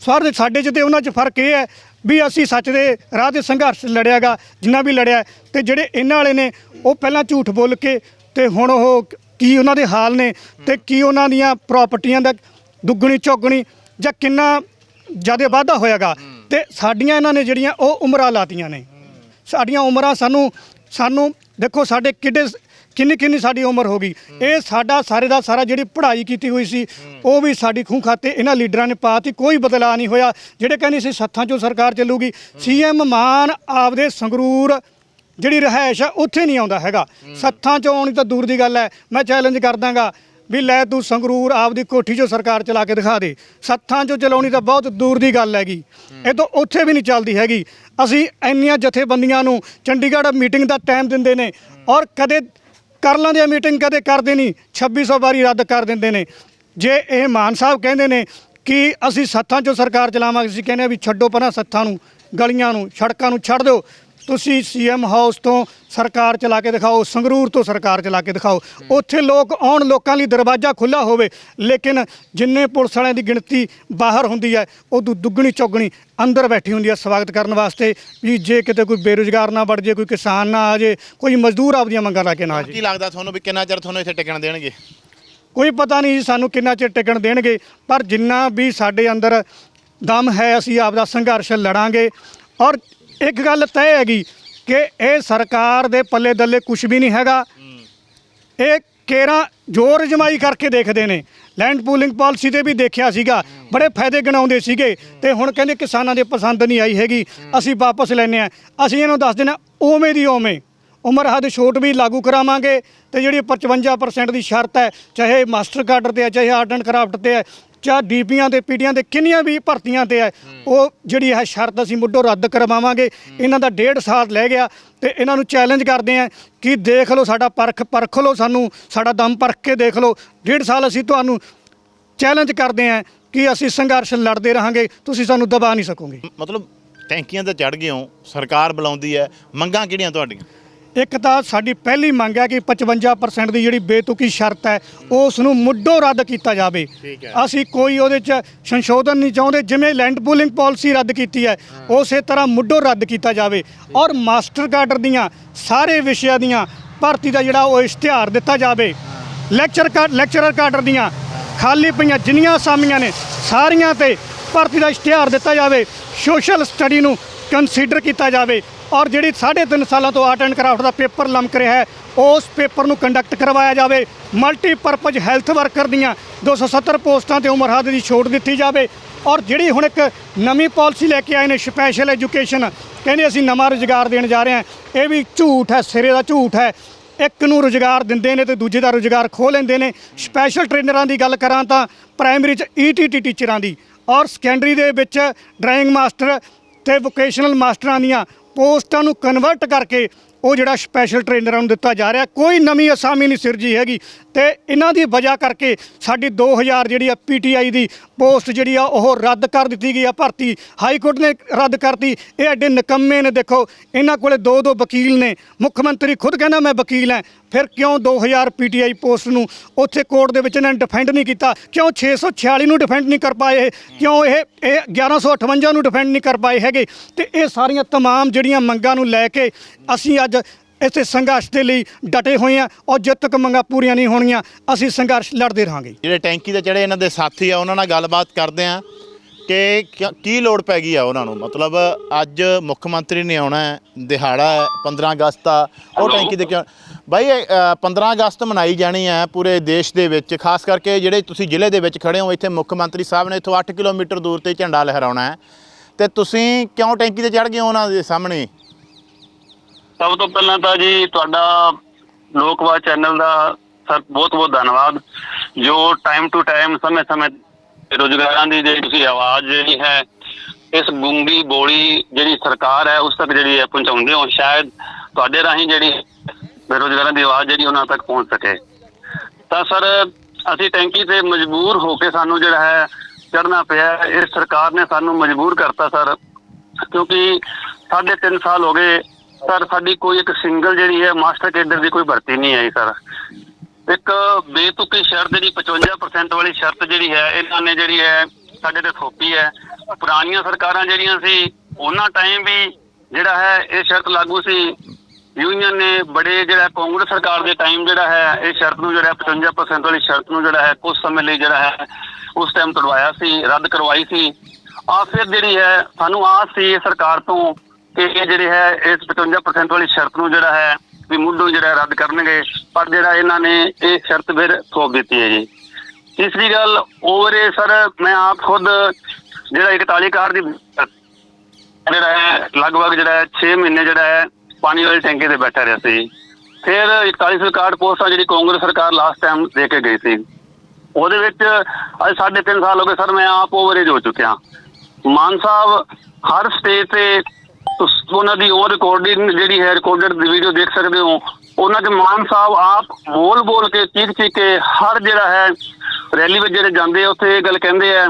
ਸਰ ਸਾਡੇ 'ਚ ਤੇ ਉਹਨਾਂ 'ਚ ਫ਼ਰਕ ਇਹ ਹੈ ਵੀ ਅਸੀਂ ਸੱਚ ਦੇ ਰਾਹ ਤੇ ਸੰਘਰਸ਼ ਲੜਿਆਗਾ ਜਿੰਨਾ ਵੀ ਲੜਿਆ ਤੇ ਜਿਹੜੇ ਇਹਨਾਂ ਵਾਲੇ ਨੇ ਉਹ ਪਹਿਲਾਂ ਝੂਠ ਬੋਲ ਕੇ ਤੇ ਹੁਣ ਉਹ ਕੀ ਉਹਨਾਂ ਦੇ ਹਾਲ ਨੇ ਤੇ ਕੀ ਉਹਨਾਂ ਦੀਆਂ ਪ੍ਰਾਪਰਟੀਆਂ ਦਾ ਦੁੱਗਣੀ ਚੌਗਣੀ ਜਾਂ ਕਿੰਨਾ ਜ਼ਿਆਦਾ ਵਾਧਾ ਹੋਇਆਗਾ ਤੇ ਸਾਡੀਆਂ ਇਹਨਾਂ ਨੇ ਜਿਹੜੀਆਂ ਉਹ ਉਮਰਾਂ ਲਾਤੀਆਂ ਨੇ। ਸਾਡੀਆਂ ਉਮਰਾਂ ਸਾਨੂੰ ਸਾਨੂੰ ਦੇਖੋ ਸਾਡੇ ਕਿੱਡੇ ਕਿੰਨੀ ਕਿੰਨੀ ਸਾਡੀ ਉਮਰ ਹੋ ਗਈ। ਇਹ ਸਾਡਾ ਸਾਰੇ ਦਾ ਸਾਰਾ ਜਿਹੜੀ ਪੜ੍ਹਾਈ ਕੀਤੀ ਹੋਈ ਸੀ, ਉਹ ਵੀ ਸਾਡੀ ਖੂਹ ਖਾਤੇ ਇਹਨਾਂ ਲੀਡਰਾਂ ਨੇ ਪਾਤੀ, ਕੋਈ ਬਦਲਾਅ ਨਹੀਂ ਹੋਇਆ। ਜਿਹੜੇ ਕਹਿੰਦੇ ਸੀ ਸੱਥਾਂ ਚੋਂ ਸਰਕਾਰ ਚੱਲੂਗੀ, ਸੀਐਮ ਮਾਨ ਆਪਦੇ ਸੰਗਰੂਰ ਜਿਹੜੀ ਰਹਿائش ਆ, ਉੱਥੇ ਨਹੀਂ ਆਉਂਦਾ ਹੈਗਾ। ਸੱਥਾਂ ਚੋਂ ਆਉਣੀ ਤਾਂ ਦੂਰ ਦੀ ਗੱਲ ਹੈ। ਮੈਂ ਚੈਲੰਜ ਕਰਦਾਗਾ। ਵੀ ਲੈ ਤੂੰ ਸੰਗਰੂਰ ਆਪਦੀ ਕੋਠੀ 'ਚੋਂ ਸਰਕਾਰ ਚਲਾ ਕੇ ਦਿਖਾ ਦੇ। ਸੱਥਾਂ 'ਚੋਂ ਚਲਾਉਣੀ ਤਾਂ ਬਹੁਤ ਦੂਰ ਦੀ ਗੱਲ ਹੈਗੀ। ਇਹ ਤਾਂ ਉੱਥੇ ਵੀ ਨਹੀਂ ਚੱਲਦੀ ਹੈਗੀ। ਅਸੀਂ ਇੰਨੀਆਂ ਜਥੇਬੰਦੀਆਂ ਨੂੰ ਚੰਡੀਗੜ੍ਹ ਮੀਟਿੰਗ ਦਾ ਟਾਈਮ ਦਿੰਦੇ ਨੇ ਔਰ ਕਦੇ ਕਰ ਲੈਂਦੇ ਆ ਮੀਟਿੰਗ ਕਦੇ ਕਰਦੇ ਨਹੀਂ 2600 ਵਾਰੀ ਰੱਦ ਕਰ ਦਿੰਦੇ ਨੇ। ਜੇ ਇਹ ਮਾਨ ਸਾਹਿਬ ਕਹਿੰਦੇ ਨੇ ਕਿ ਅਸੀਂ ਸੱਥਾਂ 'ਚੋਂ ਸਰਕਾਰ ਚਲਾਵਾਂਗੇ ਅਸੀਂ ਕਹਿੰਦੇ ਆ ਵੀ ਛੱਡੋ ਪਰਾਂ ਸੱਥਾਂ ਨੂੰ ਗਲੀਆਂ ਨੂੰ ਸੜਕਾਂ ਨੂੰ ਛੱਡ ਦਿਓ। ਤੁਸੀਂ ਸੀਐਮ ਹਾਊਸ ਤੋਂ ਸਰਕਾਰ ਚਲਾ ਕੇ ਦਿਖਾਓ ਸੰਗਰੂਰ ਤੋਂ ਸਰਕਾਰ ਚਲਾ ਕੇ ਦਿਖਾਓ। ਉੱਥੇ ਲੋਕ ਆਉਣ ਲੋਕਾਂ ਲਈ ਦਰਵਾਜ਼ਾ ਖੁੱਲਾ ਹੋਵੇ ਲੇਕਿਨ ਜਿੰਨੇ ਪੁਲਿਸ ਵਾਲਿਆਂ ਦੀ ਗਿਣਤੀ ਬਾਹਰ ਹੁੰਦੀ ਹੈ ਉਹ ਦੁੱਗਣੀ ਚੌਗਣੀ ਅੰਦਰ ਬੈਠੀ ਹੁੰਦੀ ਹੈ ਸਵਾਗਤ ਕਰਨ ਵਾਸਤੇ ਵੀ ਜੇ ਕਿਤੇ ਕੋਈ ਬੇਰੁਜ਼ਗਾਰ ਨਾ ਵੜ ਜੇ ਕੋਈ ਕਿਸਾਨ ਨਾ ਆ ਜੇ ਕੋਈ ਮਜ਼ਦੂਰ ਆਪਦੀਆਂ ਮੰਗਾਂ ਲਾ ਕੇ ਨਾ ਆ ਜੇ। ਕੀ ਲੱਗਦਾ ਤੁਹਾਨੂੰ ਵੀ ਕਿੰਨਾ ਚਿਰ ਤੁਹਾਨੂੰ ਇੱਥੇ ਟਿਕਣ ਦੇਣਗੇ? ਕੋਈ ਪਤਾ ਨਹੀਂ ਜੀ ਸਾਨੂੰ ਕਿੰਨਾ ਚਿਰ ਟਿਕਣ ਦੇਣਗੇ ਪਰ ਜਿੰਨਾ ਵੀ ਸਾਡੇ ਅੰਦਰ ਦਮ ਹੈ ਅਸੀਂ ਆਪਦਾ ਸੰਘਰਸ਼ ਲੜਾਂਗੇ ਔਰ ਇੱਕ ਗੱਲ ਤੈਅ ਹੈਗੀ ਕਿ ਇਹ ਸਰਕਾਰ ਦੇ ਪੱਲੇ ਦੱਲੇ ਕੁਝ ਵੀ ਨਹੀਂ ਹੈਗਾ। ਇਹ ਕੇਰਾ ਜ਼ੋਰ ਜਮਾਈ ਕਰਕੇ ਦੇਖਦੇ ਨੇ। ਲੈਂਡ ਪੂਲਿੰਗ ਪਾਲਿਸੀ ਤੇ ਵੀ ਦੇਖਿਆ ਸੀਗਾ। ਬੜੇ ਫਾਇਦੇ ਗਿਣਾਉਂਦੇ ਸੀਗੇ। ਤੇ ਹੁਣ ਕਹਿੰਦੇ ਕਿਸਾਨਾਂ ਦੇ ਪਸੰਦ ਨਹੀਂ ਆਈ ਹੈਗੀ। ਅਸੀਂ ਵਾਪਸ ਲੈਨੇ ਆ ਅਸੀਂ ਇਹਨੂੰ ਦੱਸ ਦੇਣਾ ਉਵੇਂ ਦੀ ਉਵੇਂ। ਉਮਰ ਹੱਦ ਛੋਟ ਵੀ ਲਾਗੂ ਕਰਾਵਾਂਗੇ। ਤੇ ਜਿਹੜੀ 55% ਦੀ ਸ਼ਰਤ ਹੈ, ਚਾਹੇ ਮਾਸਟਰ ਕਾਡਰ ਤੇ ਹੈ, ਚਾਹੇ ਆਰਟ ਐਂਡ ਕਰਾਫਟ ਤੇ ਹੈ ਚਾਹ ਡੀਪੀਆਂ ਦੇ ਪੀਡੀਆਂ ਦੇ ਕਿੰਨੀਆਂ ਵੀ ਭਰਤੀਆਂ ਤੇ ਹੈ, ਉਹ ਜਿਹੜੀ ਹੈ ਸ਼ਰਤ ਅਸੀਂ ਮੁੱਢੋਂ ਰੱਦ ਕਰਵਾਵਾਂਗੇ, ਇਹਨਾਂ ਦਾ ਡੇਢ ਸਾਲ ਲੈ ਗਿਆ ਤੇ ਇਹਨਾਂ ਨੂੰ ਚੈਲੰਜ ਕਰਦੇ ਆ ਕਿ ਦੇਖ ਲਓ ਸਾਡਾ ਪਰਖ ਪਰਖ ਲਓ ਸਾਨੂੰ, ਸਾਡਾ ਦਮ ਪਰਖ ਕੇ ਦੇਖ ਲਓ। ਡੇਢ ਸਾਲ ਅਸੀਂ ਤੁਹਾਨੂੰ ਚੈਲੰਜ ਕਰਦੇ ਆ ਕਿ ਅਸੀਂ ਸੰਘਰਸ਼ ਲੜਦੇ ਰਹਾਂਗੇ, ਤੁਸੀਂ ਸਾਨੂੰ ਦਬਾ ਨਹੀਂ ਸਕੋਗੇ। ਮਤਲਬ ਟੈਂਕੀਆਂ ਤੇ ਚੜ ਗਏ ਹੋ ਸਰਕਾਰ ਬੁਲਾਉਂਦੀ ਹੈ, ਮੰਗਾਂ ਕਿਹੜੀਆਂ ਤੁਹਾਡੀਆਂ? ਇੱਕ ਤਾਂ ਸਾਡੀ ਪਹਿਲੀ ਮੰਗ ਹੈ ਕਿ 55% ਦੀ ਜਿਹੜੀ ਬੇਤੁਕੀ ਸ਼ਰਤ ਹੈ ਉਸ ਨੂੰ ਮੁੱਢੋਂ ਰੱਦ ਕੀਤਾ ਜਾਵੇ। ਅਸੀਂ ਕੋਈ ਉਹਦੇ 'ਚ ਸੰਸ਼ੋਧਨ ਨਹੀਂ ਚਾਹੁੰਦੇ ਜਿਵੇਂ ਲੈਂਡ ਪੂਲਿੰਗ ਪਾਲਿਸੀ ਰੱਦ ਕੀਤੀ ਹੈ ਉਸੇ ਤਰ੍ਹਾਂ ਮੁੱਢੋਂ ਰੱਦ ਕੀਤਾ ਜਾਵੇ। ਔਰ ਮਾਸਟਰ ਕਾਡਰ ਦੀਆਂ ਸਾਰੇ ਵਿਸ਼ਿਆਂ ਦੀਆਂ ਭਰਤੀ ਦਾ ਜਿਹੜਾ ਉਹ ਇਸ਼ਤਿਹਾਰ ਦਿੱਤਾ ਜਾਵੇ। ਲੈਕਚਰ ਲੈਕਚਰਰ ਕਾਡਰ ਦੀਆਂ ਖਾਲੀ ਪਈਆਂ ਜਿੰਨੀਆਂ ਅਸਾਮੀਆਂ ਨੇ ਸਾਰੀਆਂ ਤੇ ਭਰਤੀ ਦਾ ਇਸ਼ਤਿਹਾਰ ਦਿੱਤਾ ਜਾਵੇ। ਸੋਸ਼ਲ ਸਟੱਡੀ ਨੂੰ ਕੰਸੀਡਰ ਕੀਤਾ ਜਾਵੇ। ਔਰ ਜਿਹੜੀ 3.5 ਸਾਲਾਂ ਤੋਂ ਆਰਟ ਐਂਡ ਕਰਾਫਟ ਦਾ ਪੇਪਰ ਲੰਮਕ ਰਿਹਾ ਹੈ, ਉਸ ਪੇਪਰ ਨੂੰ ਕੰਡਕਟ ਕਰਵਾਇਆ ਜਾਵੇ। ਮਲਟੀਪਰਪਜ਼ ਹੈਲਥ ਵਰਕਰ ਦੀਆਂ 270 ਪੋਸਟਾਂ ਤੇ ਉਮਰ ਹੱਦ ਦੀ ਛੋਟ ਦਿੱਤੀ ਜਾਵੇ। ਔਰ ਜਿਹੜੀ ਹੁਣ ਇੱਕ ਨਵੀਂ ਪਾਲਿਸੀ ਲੈ ਕੇ ਆਏ ਨੇ ਸਪੈਸ਼ਲ ਐਜੂਕੇਸ਼ਨ ਕਹਿੰਦੇ ਅਸੀਂ ਨਵਾਂ ਰੁਜ਼ਗਾਰ ਦੇਣ ਜਾ ਰਹੇ ਹਾਂ। ਇਹ ਵੀ ਝੂਠ ਹੈ, ਸਿਰੇ ਦਾ ਝੂਠ ਹੈ। ਇੱਕ ਨੂੰ ਰੁਜ਼ਗਾਰ ਦਿੰਦੇ ਨੇ ਤੇ ਦੂਜੇ ਦਾ ਰੁਜ਼ਗਾਰ ਖੋਹ ਲੈਂਦੇ ਨੇ। ਸਪੈਸ਼ਲ ਟ੍ਰੇਨਰਾਂ ਦੀ ਗੱਲ ਕਰਾਂ ਤਾਂ ਪ੍ਰਾਇਮਰੀ ਚ ਈਟੀਟੀ ਟੀਚਰਾਂ ਦੀ। ਔਰ ਸੈਕੰਡਰੀ ਦੇ ਵਿੱਚ ਡਰਾਇੰਗ ਮਾਸਟਰ ਤੇ ਵੋਕੇਸ਼ਨਲ ਮਾਸਟਰਾਂ ਦੀਆਂ। ਪੋਸਟਾਂ ਨੂੰ ਕਨਵਰਟ ਕਰਕੇ ਉਹ ਜਿਹੜਾ ਸਪੈਸ਼ਲ ਟ੍ਰੇਨਰਾਂ ਨੂੰ ਦਿੱਤਾ ਜਾ ਰਿਹਾ। ਕੋਈ ਨਵੀਂ ਅਸਾਮੀ ਨਹੀਂ ਸਿਰਜੀ ਹੈਗੀ। ਤੇ ਇਹਨਾਂ ਦੀ ਵਜ੍ਹਾ ਕਰਕੇ ਸਾਡੀ 2000 ਜਿਹੜੀ ਆ ਪੀਟੀਆਈ ਦੀ ਪੋਸਟ ਜਿਹੜੀ ਆ, ਉਹ ਰੱਦ ਕਰ ਦਿੱਤੀ ਗਈ ਆ ਭਰਤੀ। ਹਾਈ ਕੋਰਟ ਨੇ ਰੱਦ ਕਰਤੀ। ਇਹ ਐਡੇ ਨਿਕੰਮੇ ਨੇ, ਦੇਖੋ। ਇਹਨਾਂ ਕੋਲੇ ਦੋ ਦੋ ਵਕੀਲ ਨੇ। ਮੁੱਖ ਮੰਤਰੀ ਖੁਦ ਕਹਿੰਦਾ, ਮੈਂ ਵਕੀਲ ਹਾਂ। ਫਿਰ ਕਿਉਂ 2000 ਪੀਟੀਆਈ ਪੋਸਟ ਨੂੰ ਉੱਥੇ ਕੋਰਟ ਦੇ ਵਿੱਚ ਇਹਨਾਂ ਨੇ ਡਿਫੈਂਡ ਨਹੀਂ ਕੀਤਾ? ਕਿਉਂ 646 ਨੂੰ ਡਿਫੈਂਡ ਨਹੀਂ ਕਰ ਪਾਏ ਕਿਉਂ ਇਹ ਇਹ 1158 ਨੂੰ ਡਿਫੈਂਡ ਨਹੀਂ ਕਰ ਪਾਏ ਹੈਗੇ? ਤੇ ਇਹ ਸਾਰੀਆਂ ਤਮਾਮ ਜਿਹੜੀਆਂ ਮੰਗਾਂ ਨੂੰ ਲੈ ਕੇ ਅਸੀਂ ਅੱਜ ਇੱਥੇ ਸੰਘਰਸ਼ ਦੇ ਲਈ ਡਟੇ ਹੋਏ ਆ ਔਰ ਜਦ ਤੱਕ ਮੰਗਾਂ ਪੂਰੀਆਂ ਨਹੀਂ ਹੋਣੀਆਂ ਅਸੀਂ ਸੰਘਰਸ਼ ਲੜਦੇ ਰਹਾਂਗੇ। ਜਿਹੜੇ ਟੈਂਕੀ ਦੇ ਜਿਹੜੇ ਇਹਨਾਂ ਦੇ ਸਾਥੀ ਆ, ਉਹਨਾਂ ਨਾਲ ਗੱਲਬਾਤ ਕਰਦੇ ਆ ਕਿ ਕਿਆ- ਕੀ ਲੋੜ ਪੈ ਗਈ ਆ ਉਹਨਾਂ ਨੂੰ? ਮਤਲਬ ਅੱਜ ਮੁੱਖ ਮੰਤਰੀ ਨੇ ਆਉਣਾ ਹੈ ਦਿਹਾੜਾ ਹੈ 15 ਅਗਸਤ ਆ ਉਹ ਟੈਂਕੀ ਤੇ ਕਿਉਂ ਬਾਈ ਇਹ, ਅ, 15 ਅਗਸਤ ਮਨਾਈ ਜਾਣੀ ਹੈ ਪੂਰੇ ਦੇਸ਼ ਦੇ ਵਿੱਚ ਖਾਸ ਕਰਕੇ ਜਿਹੜੇ ਤੁਸੀਂ ਜ਼ਿਲ੍ਹੇ ਦੇ ਵਿੱਚ ਖੜੇ ਹੋ ਇੱਥੇ ਮੁੱਖ ਮੰਤਰੀ ਸਾਹਿਬ ਨੇ ਇੱਥੋਂ 8 ਕਿਲੋਮੀਟਰ ਦੂਰ ਤੇ ਝੰਡਾ ਲਹਿਰਾਉਣਾ ਹੈ। ਤੇ ਤੁਸੀਂ ਕਿਉਂ ਟੈਂਕੀ ਤੇ ਚੜ ਗਏ ਹੋ ਉਹਨਾਂ ਦੇ ਸਾਹਮਣੇ? ਸਭ ਤੋਂ ਪਹਿਲਾਂ ਤਾਂ ਜੀ ਤੁਹਾਡਾ ਲੋਕਵਾਦ ਚੈਨਲ ਦਾ ਸਰ ਬਹੁਤ ਬਹੁਤ ਧੰਨਵਾਦ। ਜੋ ਟਾਈਮ ਟੂ ਟਾਈਮ ਸਮੇਂ-ਸਮੇਂ ਰੋਜ਼ਗਾਰਾਂ ਦੀ ਜਿਹੜੀ ਤੁਸੀਂ ਆਵਾਜ਼ ਜਿਹੜੀ ਹੈ, ਇਸ ਗੁੰਗੀ ਬੋਲੀ ਜਿਹੜੀ ਸਰਕਾਰ ਹੈ, ਉਸ ਤੱਕ ਜਿਹੜੀ ਹੈ ਪਹੁੰਚਾਉਂਦੇ ਹੋ, ਸ਼ਾਇਦ ਤੁਹਾਡੇ ਰਾਹੀਂ ਜਿਹੜੀ ਬੇਰੋਜ਼ਗਾਰਾਂ ਦੀ ਆਵਾਜ਼ ਜਿਹੜੀ ਉਹਨਾਂ ਤੱਕ ਪਹੁੰਚ ਸਕੇ। ਤਾਂ ਸਰ, ਅਸੀਂ ਟੈਂਕੀ ਤੇ ਮਜਬੂਰ ਹੋ ਕੇ ਸਾਨੂੰ ਜਿਹੜਾ ਹੈ ਚੜਨਾ ਪਿਆ ਇਸ ਸਰਕਾਰ ਨੇ ਸਾਨੂੰ ਮਜਬੂਰ ਕਰਤਾ ਸਰ, ਕਿਉਂਕਿ ਸਾਢੇ ਤਿੰਨ ਸਾਲ ਹੋ ਗਏ। ਸਰ, ਸਾਡੀ ਕੋਈ ਇੱਕ ਸਿੰਗਲ ਜਿਹੜੀ ਹੈ, ਮਾਸਟਰ ਕੇਡਰ ਦੀ ਕੋਈ ਭਰਤੀ ਨਹੀਂ ਆਈ ਸਰ। ਇੱਕ ਬੇਤੁਕੀ ਸ਼ਰਤ ਜਿਹੜੀ 55% ਵਾਲੀ ਸ਼ਰਤ ਜਿਹੜੀ ਹੈ, ਇਹਨਾਂ ਨੇ ਜਿਹੜੀ ਹੈ, ਸਾਡੇ ਤੇ ਥੋਪੀ ਹੈ। ਪੁਰਾਣੀਆਂ ਸਰਕਾਰਾਂ ਜਿਹੜੀਆਂ ਸੀ, ਉਹਨਾਂ ਟਾਈਮ ਵੀ ਜਿਹੜਾ ਹੈ, ਇਹ ਸ਼ਰਤ ਲਾਗੂ ਸੀ। ਯੂਨੀਅਨ ਨੇ ਬੜੇ ਜਿਹੜਾ ਕਾਂਗਰਸ ਸਰਕਾਰ ਦੇ ਟਾਈਮ ਜਿਹੜਾ ਹੈ, ਇਹ ਸ਼ਰਤ ਨੂੰ ਜਿਹੜਾ 55% ਵਾਲੀ ਸ਼ਰਤ ਨੂੰ ਜਿਹੜਾ ਹੈ ਕੁਝ ਸਮੇਂ ਲਈ ਜਿਹੜਾ ਹੈ, ਉਸ ਟਾਈਮ ਤੜਵਾਇਆ ਸੀ, ਰੱਦ ਕਰਵਾਈ ਸੀ। ਆ ਫਿਰ ਜਿਹੜੀ ਹੈ, ਸਾਨੂੰ ਆਸ ਸੀ ਇਹ ਸਰਕਾਰ ਤੋਂ ਕਿ ਇਹ ਜਿਹੜੇ ਹੈ, ਇਸ 55% ਵਾਲੀ ਸ਼ਰਤ ਨੂੰ ਜਿਹੜਾ ਹੈ ਵੀ ਮੁੱਢੋਂ ਜਿਹੜਾ ਰੱਦ ਕਰਨਗੇ, ਪਰ ਜਿਹੜਾ ਇਹਨਾਂ ਨੇ ਇਹ ਸ਼ਰਤ ਫਿਰ ਥੋਪ ਦਿੱਤੀ ਹੈ ਜੀ। ਤੀਸਰੀ ਗੱਲ ਓਵਰ ਇਹ ਸਰ, ਮੈਂ ਆਪ ਖੁਦ ਜਿਹੜਾ 41 ਕਾਰ ਦੀ ਜਿਹੜਾ ਹੈ, ਲਗਭਗ ਜਿਹੜਾ ਹੈ 6 ਮਹੀਨੇ ਜਿਹੜਾ ਹੈ ਪਾਣੀ ਵਾਲੀ ਟੈਂਕੀ ਤੇ ਬੈਠਾ ਰਿਹਾ ਸੀ। ਫਿਰ 41 ਕਾਰਡ ਪੋਸਟਾਂ ਜਿਹੜੀ ਕਾਂਗਰਸ ਸਰਕਾਰ ਲਾਸਟ ਟਾਈਮ ਦੇ ਕੇ ਗਈ ਸੀ। ਉਹਦੇ ਵਿੱਚ ਅੱਜ ਸਾਢੇ ਤਿੰਨ ਸਾਲ ਹੋ ਗਏ, ਸਰ ਮੈਂ ਆਪ ਓਵਰੇਜ ਹੋ ਚੁੱਕਿਆ। ਮਾਨ ਸਾਹਿਬ ਹਰ ਸਟੇਜ ਤੇ ਤੁਸੀਂ ਉਹਨਾਂ ਦੀ ਉਹ ਰਿਕਾਰਡਿੰਗ ਜਿਹੜੀ ਹੈ ਰਿਕਾਰਡਡ ਵੀਡੀਓ ਦੇਖ ਸਕਦੇ ਹੋ। ਉਹਨਾਂ ਦੇ ਮਾਨ ਸਾਹਿਬ ਆਪ ਬੋਲ ਬੋਲ ਕੇ ਚੀਖ ਚੀਖ ਕੇ ਹਰ ਜਿਹੜਾ ਹੈ ਰੈਲੀ ਵਿੱਚ ਜਿਹੜੇ ਜਾਂਦੇ ਆ, ਉੱਥੇ ਇਹ ਗੱਲ ਕਹਿੰਦੇ ਆ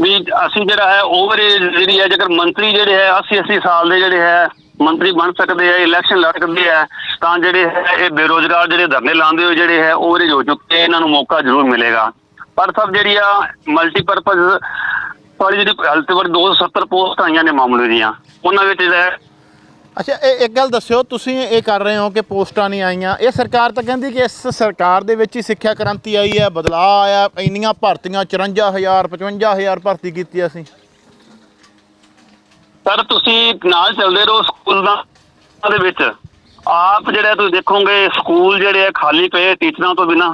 ਵੀ ਅਸੀਂ ਜਿਹੜਾ ਹੈ ਓਵਰੇਜ ਜਿਹੜੀ ਹੈ, ਜੇਕਰ ਮੰਤਰੀ ਜਿਹੜੇ ਹੈ 80 80 ਸਾਲ ਦੇ ਜਿਹੜੇ ਹੈ ਮੰਤਰੀ ਬਣ ਸਕਦੇ ਆ ਇਲੈਕਸ਼ਨ ਲੜ ਸਕਦੇ ਆ, ਤਾਂ ਜਿਹੜੇ ਹੈ ਇਹ ਬੇਰੋਜ਼ਗਾਰ ਜਿਹੜੇ ਧਰਨੇ ਲਾਉਂਦੇ ਹੋ ਜਿਹੜੇ ਹੈ ਓਵਰੇਜ ਹੋ ਚੁੱਕੇ ਇਹਨਾਂ ਨੂੰ ਮੌਕਾ ਜ਼ਰੂਰ ਮਿਲੇਗਾ। ਪਰ ਸਭ ਜਿਹੜੀ ਆ ਮਲਟੀਪਰਪਜ਼ ਵਾਲੀ ਜਿਹੜੀ ਹੈਲਥ ਵਰ 270 ਪੋਸਟ ਆਈਆਂ ਨੇ ਮਾਮਲੇ ਦੀਆਂ ਉਹਨਾਂ ਵਿੱਚ ਜਿਹੜਾ ਅੱਛਾ ਇਹ ਇੱਕ ਗੱਲ ਦੱਸਿਓ ਤੁਸੀਂ ਇਹ ਕਰ ਰਹੇ ਹੋ ਕਿ ਪੋਸਟਾਂ ਨਹੀਂ ਆਈਆਂ। ਇਹ ਸਰਕਾਰ ਤਾਂ ਕਹਿੰਦੀ ਕਿ ਇਸ ਸਰਕਾਰ ਦੇ ਵਿੱਚ ਹੀ ਸਿੱਖਿਆ ਕ੍ਰਾਂਤੀ ਆਈ ਹੈ ਬਦਲਾਅ ਆਇਆ ਇੰਨੀਆਂ ਭਰਤੀਆਂ 54000 55000 ਭਰਤੀ ਕੀਤੀ ਅਸੀਂ। ਸਰ ਤੁਸੀਂ ਨਾਲ ਚੱਲਦੇ ਰਹੋ ਸਕੂਲ ਦਾ ਦੇ ਵਿੱਚ। ਆਪ ਜਿਹੜਾ ਤੁਸੀਂ ਦੇਖੋਗੇ ਸਕੂਲ ਜਿਹੜੇ ਆ ਖਾਲੀ ਪਏ ਟੀਚਰਾਂ ਤੋਂ ਬਿਨਾ।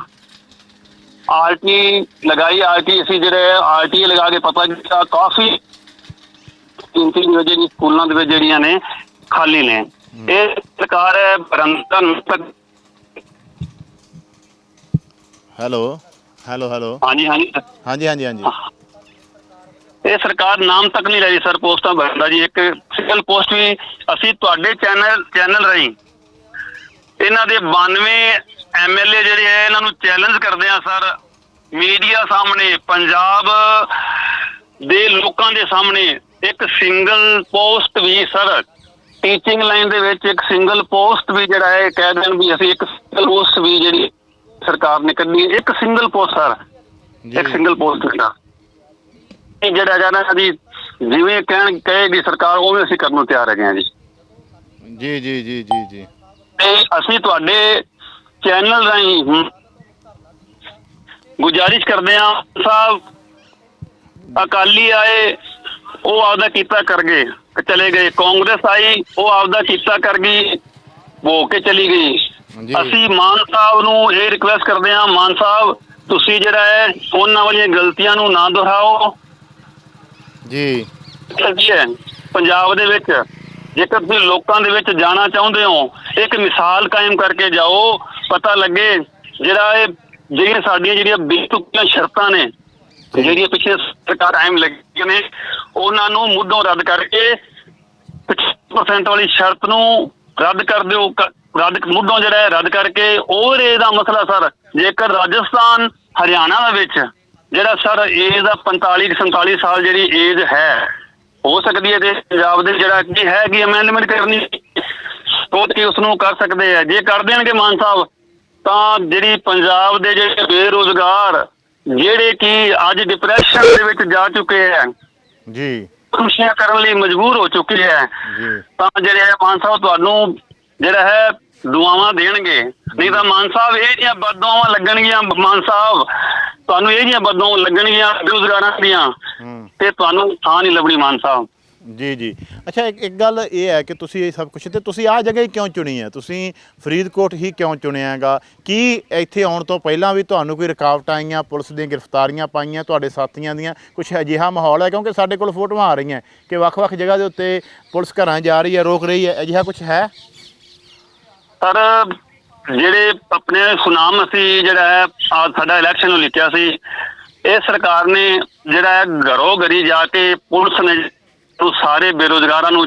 ਆਰਟੀ ਲਗਾਈ ਆਰਟੀ ਅਸੀਂ ਜਿਹੜੇ ਆਰਟੀ ਲਗਾ ਕੇ ਪਤਾ ਕੀਤਾ ਕਾਫੀ ਕੀਮਤੀ ਜਿਹੜੀ ਸਕੂਲਾਂ ਦੇ ਵਿੱਚ ਜਿਹੜੀਆਂ ਨੇ ਖਾਲੀ ਨੇ। ਇਹ ਸਰਕਾਰ ਹੈ ਹੈਲੋ ਹੈਲੋ ਹੈਲੋ। ਹਾਂਜੀ ਹਾਂਜੀ। ਹਾਂਜੀ ਹਾਂਜੀ ਹਾਂਜੀ। ਇਹ ਸਰਕਾਰ ਨਾਮ ਤੱਕ ਨਹੀਂ ਲੈ ਰਹੀ ਸਰ ਪੋਸਟਾਂ ਭਰਦਾ ਜੀ। ਇੱਕ ਸਿੰਗਲ ਪੋਸਟ ਵੀ ਅਸੀਂ ਤੁਹਾਡੇ ਚੈਨਲ ਚੈਨਲ ਰਾਹੀਂ ਇਹਨਾਂ ਦੇ 92 ਐਮਐਲਏ ਜਿਹੜੇ ਹੈ ਇਹਨਾਂ ਨੂੰ ਚੈਲੰਜ ਕਰਦੇ ਆ ਸਰ। ਮੀਡੀਆ ਸਾਹਮਣੇ ਪੰਜਾਬ ਦੇ ਲੋਕਾਂ ਦੇ ਸਾਹਮਣੇ ਇੱਕ ਸਿੰਗਲ ਪੋਸਟ ਵੀ ਸਰ ਟੀਚਿੰਗ ਲਾਈਨ ਦੇ ਵਿੱਚ ਇੱਕ ਸਿੰਗਲ ਪੋਸਟ ਵੀ ਜਿਹੜਾ ਹੈ ਕਹਿ ਦੇਣ ਵੀ ਅਸੀਂ ਇੱਕ ਸਿੰਗਲ ਪੋਸਟ ਵੀ ਜਿਹੜੀ ਸਰਕਾਰ ਨੇ ਕੱਢੀ। ਇੱਕ ਸਿੰਗਲ ਪੋਸਟ ਸਰ ਇੱਕ ਸਿੰਗਲ ਪੋਸਟ ਜਿਹੜਾ। ਇਹ ਜਿਹੜਾ ਜਾਨਾ ਜੀ ਜਿਵੇਂ ਕਹਿਣ ਕਹੇਗੀ ਸਰਕਾਰ ਉਵੇਂ ਅਸੀਂ ਕਰਨ ਨੂੰ ਤਿਆਰ ਹੈਗੇ ਹਾਂ ਜੀ। ਜੀ ਜੀ ਜੀ ਜੀ ਜੀ। ਤੇ ਅਸੀਂ ਤੁਹਾਡੇ ਚੈਨਲ ਰਾਹੀਂ ਗੁਜ਼ਾਰਿਸ਼ ਕਰਦੇ ਹਾਂ ਸਾਹਿਬ ਅਕਾਲੀ ਆਏ ਉਹ ਆਪਦਾ ਕੀਤਾ ਕਰ ਗਏ ਚਲੇ ਗਏ। ਕਾਂਗਰਸ ਆਈ ਉਹ ਆਪਦਾ ਕੀਤਾ ਕਰ ਗਈ ਹੋ ਕੇ ਚਲੀ ਗਈ। ਅਸੀਂ ਮਾਨ ਸਾਹਿਬ ਨੂੰ ਇਹ ਰਿਕੁਐਸਟ ਕਰਦੇ ਹਾਂ ਮਾਨ ਸਾਹਿਬ ਤੁਸੀਂ ਜਿਹੜਾ ਹੈ ਉਹਨਾਂ ਵਾਲੀਆਂ ਗਲਤੀਆਂ ਨੂੰ ਨਾ ਦੁਹਰਾਓ। ਜੀ। ਕੀ ਹੈ ਪੰਜਾਬ ਦੇ ਵਿੱਚ। ਜੇਕਰ ਤੁਸੀਂ ਲੋਕਾਂ ਦੇ ਵਿੱਚ ਜਾਣਾ ਚਾਹੁੰਦੇ ਹੋ ਇੱਕ ਮਿਸਾਲ ਕਾਇਮ ਕਰਕੇ ਜਾਓ ਪਤਾ ਲੱਗੇ ਜਿਹੜਾ ਇਹ ਜਿਹੜੀਆਂ ਸਾਡੀਆਂ ਜਿਹੜੀਆਂ ਬੇਤੁਕੀਆਂ ਸ਼ਰਤਾਂ ਨੇ ਜਿਹੜੀਆਂ ਪਿਛਲੇ ਸਰਕਾਰ ਟਾਈਮ ਲੱਗੀਆਂ ਨੇ, ਉਹਨਾਂ ਨੂੰ ਮੁੱਢੋਂ ਰੱਦ ਕਰਕੇ 50% ਵਾਲੀ ਸ਼ਰਤ ਨੂੰ ਰੱਦ ਕਰ ਦਿਓ, ਕ- ਰੱਦ ਮੁੱਢੋਂ ਜਿਹੜਾ ਹੈ ਰੱਦ ਕਰਕੇ ਔਰ ਇਹਦਾ ਮਸਲਾ ਸਰ, ਜੇਕਰ ਰਾਜਸਥਾਨ ਹਰਿਆਣਾ ਦੇ ਵਿੱਚ ਜਿਹੜਾ ਸਰ ਏਜ ਦਾ 45 47 ਸਾਲ ਜਿਹੜੀ ਏਜ ਹੈ, ਹੋ ਸਕਦੀ ਹੈ ਤੇ ਪੰਜਾਬ ਦੇ ਜਿਹੜਾ ਕੀ ਹੈ ਕਿ ਅਮੈਂਡਮੈਂਟ ਕਰਨੀ, ਸੋਚ ਕੇ ਉਸ ਨੂੰ ਕਰ ਸਕਦੇ ਆ ਜੇ ਕਰ ਦੇਣਗੇ ਮਾਨ ਸਾਹਿਬ ਤਾਂ ਜਿਹੜੀ ਪੰਜਾਬ ਦੇ ਜਿਹੜੇ ਬੇਰੋਜ਼ਗਾਰ ਜਿਹੜੇ ਕਿ ਅੱਜ ਡਿਪਰੈਸ਼ਨ ਦੇ ਵਿੱਚ ਜਾ ਚੁੱਕੇ ਹੈ ਜੀ। ਖੁਸ਼ੀਆਂ ਕਰਨ ਲਈ ਮਜਬੂਰ ਹੋ ਚੁੱਕੇ ਹੈ ਜੀ। ਤਾਂ ਜਿਹੜੇ ਹੈ ਮਾਨ ਸਾਹਿਬ ਤੁਹਾਨੂੰ ਜਿਹੜਾ ਹੈ ਦੁਆਵਾਂ ਦੇਣਗੇ। ਨਹੀਂ ਤਾਂ ਮਾਨ ਸਾਹਿਬ ਇਹ ਜੀਆਂ ਬਦਦੁਆਵਾਂ ਲੱਗਣਗੀਆਂ ਮਾਨ ਸਾਹਿਬ ਤੁਹਾਨੂੰ ਇਹ ਜੀਆਂ ਬਦਦੁਆਵਾਂ ਲੱਗਣਗੀਆਂ ਬੇਰੁਜ਼ਗਾਰਾਂ ਦੀਆਂ। ਤੇ ਤੁਹਾਨੂੰ ਥਾਂ ਨਹੀਂ ਲੱਭਣੀ ਮਾਨ ਸਾਹਿਬ। ਜੀ ਜੀ। ਅੱਛਾ, ਇੱਕ ਇੱਕ ਗੱਲ ਇਹ ਹੈ ਕਿ ਤੁਸੀਂ ਇਹ ਸਭ ਕੁਝ ਤੇ ਤੁਸੀਂ ਆਹ ਜਗ੍ਹਾ ਹੀ ਕਿਉਂ ਚੁਣੀ ਹੈ? ਤੁਸੀਂ ਫਰੀਦਕੋਟ ਹੀ ਕਿਉਂ ਚੁਣਿਆ ਹੈਗਾ ਕੀ ਇੱਥੇ ਆਉਣ ਤੋਂ ਪਹਿਲਾਂ ਵੀ ਤੁਹਾਨੂੰ ਕੋਈ ਰੁਕਾਵਟਾਂ ਆਈਆਂ, ਪੁਲਿਸ ਦੀਆਂ ਗ੍ਰਿਫਤਾਰੀਆਂ ਪਾਈਆਂ, ਤੁਹਾਡੇ ਸਾਥੀਆਂ ਦੀਆਂ? ਕੁਝ ਅਜਿਹਾ ਮਾਹੌਲ ਹੈ? ਕਿਉਂਕਿ ਸਾਡੇ ਕੋਲ ਫੋਟੋਆਂ ਆ ਰਹੀਆਂ ਕਿ ਵੱਖ-ਵੱਖ ਜਗ੍ਹਾ ਦੇ ਉੱਤੇ ਪੁਲਿਸ ਘਰਾਂ ਜਾ ਰਹੀ ਹੈ, ਰੋਕ ਰਹੀ ਹੈ। ਅਜਿਹਾ ਕੁਝ ਹੈ? ਪਰ ਜਿਹੜੇ ਆਪਣੇ ਸੁਨਾਮ ਅਸੀਂ ਜਿਹੜਾ ਹੈ, ਆਹ ਸਾਡਾ ਇਲੈਕਸ਼ਨ ਨੂੰ ਲਿਖਿਆ ਸੀ, ਇਹ ਸਰਕਾਰ ਨੇ ਜਿਹੜਾ ਹੈ, ਘਰੋਂ ਘਰੀ ਜਾ ਕੇ ਪੁਲਿਸ ਨੇ ਉਹ ਸਾਰੇ ਬੇਰੋਜ਼ਗਾਰਾਂ ਨੂੰ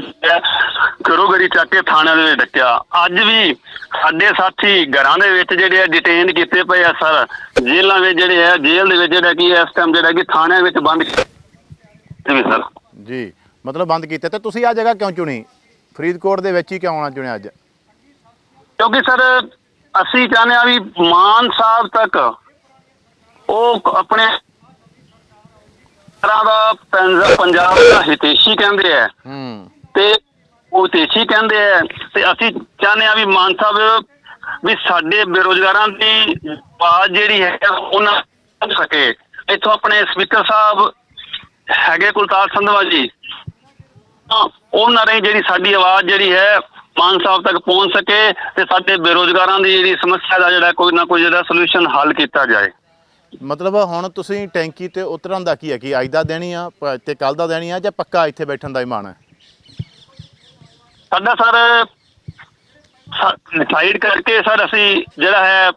ਘਰੋਂ ਘਰੀ ਚੱਕ ਕੇ ਥਾਣਿਆਂ ਦੇ ਵਿੱਚ ਡੱਕਿਆ। ਅੱਜ ਵੀ ਸਾਡੇ ਸਾਥੀ ਘਰਾਂ ਦੇ ਵਿੱਚ ਜਿਹੜੇ ਆ ਡਿਟੇਨ ਕੀਤੇ ਪਏ ਆ ਸਰ। ਜੇਲ੍ਹਾਂ ਵਿੱਚ ਜਿਹੜੇ ਆ ਜੇਲ੍ਹ ਦੇ ਵਿੱਚ ਜਿਹੜਾ ਕੀ ਇਸ ਟਾਈਮ ਜਿਹੜਾ ਕਿ ਥਾਣਿਆਂ ਵਿੱਚ ਬੰਦ ਵੀ ਸਰ। ਜੀ ਮਤਲਬ ਬੰਦ ਕੀਤਾ। ਤੇ ਤੁਸੀਂ ਆਹ ਜਗ੍ਹਾ ਕਿਉਂ ਚੁਣੀ? ਫਰੀਦਕੋਟ ਦੇ ਵਿੱਚ ਹੀ ਕਿਉਂ ਆਉਣਾ ਚੁਣਿਆ ਅੱਜ? ਕਿਉਂਕਿ ਸਰ ਅਸੀਂ ਚਾਹੁੰਦੇ ਆ ਵੀ ਮਾਨ ਸਾਹਿਬ ਤੱਕ ਉਹ ਆਪਣੇ ਤਰ੍ਹਾਂ ਦਾ ਪੰਜ- ਪੰਜਾਬ ਦਾ ਹਿਤੇਸ਼ੀ ਕਹਿੰਦੇ ਆ। ਹੂੰ। ਤੇ ਉਹ ਹਿਤੇਸ਼ੀ ਕਹਿੰਦੇ ਆ। ਤੇ ਅਸੀਂ ਚਾਹੁੰਦੇ ਆ ਵੀ ਮਾਨ ਸਾਹਿਬ ਵੀ ਸਾਡੇ ਬੇਰੋਜ਼ਗਾਰਾਂ ਦੀ ਆਵਾਜ਼ ਜਿਹੜੀ ਹੈ ਉਹਨਾਂ ਸਕੇ। ਇੱਥੋਂ ਆਪਣੇ ਸਪੀਕਰ ਸਾਹਿਬ ਹੈਗੇ ਕੁਲਤਾਰ ਸੰਧਵਾ ਜੀ। ਉਹਨਾਂ ਰਾਹੀਂ ਜਿਹੜੀ ਸਾਡੀ ਆਵਾਜ਼ ਜਿਹੜੀ ਹੈ ਮਾਨ ਸਾਹਿਬ ਤੱਕ ਪਹੁੰਚ ਸਕੇ ਤੇ ਸਾਡੇ ਬੇਰੋਜ਼ਗਾਰਾਂ ਦੀ ਜਿਹੜੀ ਸਮੱਸਿਆ ਦਾ ਜਿਹੜਾ ਕੋਈ ਨਾ ਕੋਈ ਜਿਹੜਾ ਸੋਲੂਸ਼ਨ ਹੱਲ ਕੀਤਾ ਜਾਏ। ਮਤਲਬ ਹੁਣ ਤੁਸੀਂ ਟੈਂਕੀ ਤੇ ਉਤਰਨ ਦਾ ਕੀ ਹੈ? ਕਿ ਅੱਜ ਦਾ ਦੇਣੀ ਆ, ਪ- ਤੇ ਕੱਲ ਦਾ ਦੇਣੀ ਆ ਜਾਂ ਪੱਕਾ ਇੱਥੇ ਬੈਠਣ ਦਾ ਹੀ ਮਨ ਹੈ? ਸਾਡਾ ਸਰ ਡਿਸਾਈਡ ਕਰਕੇ ਸਰ ਅਸੀਂ ਜਿਹੜਾ ਹੈ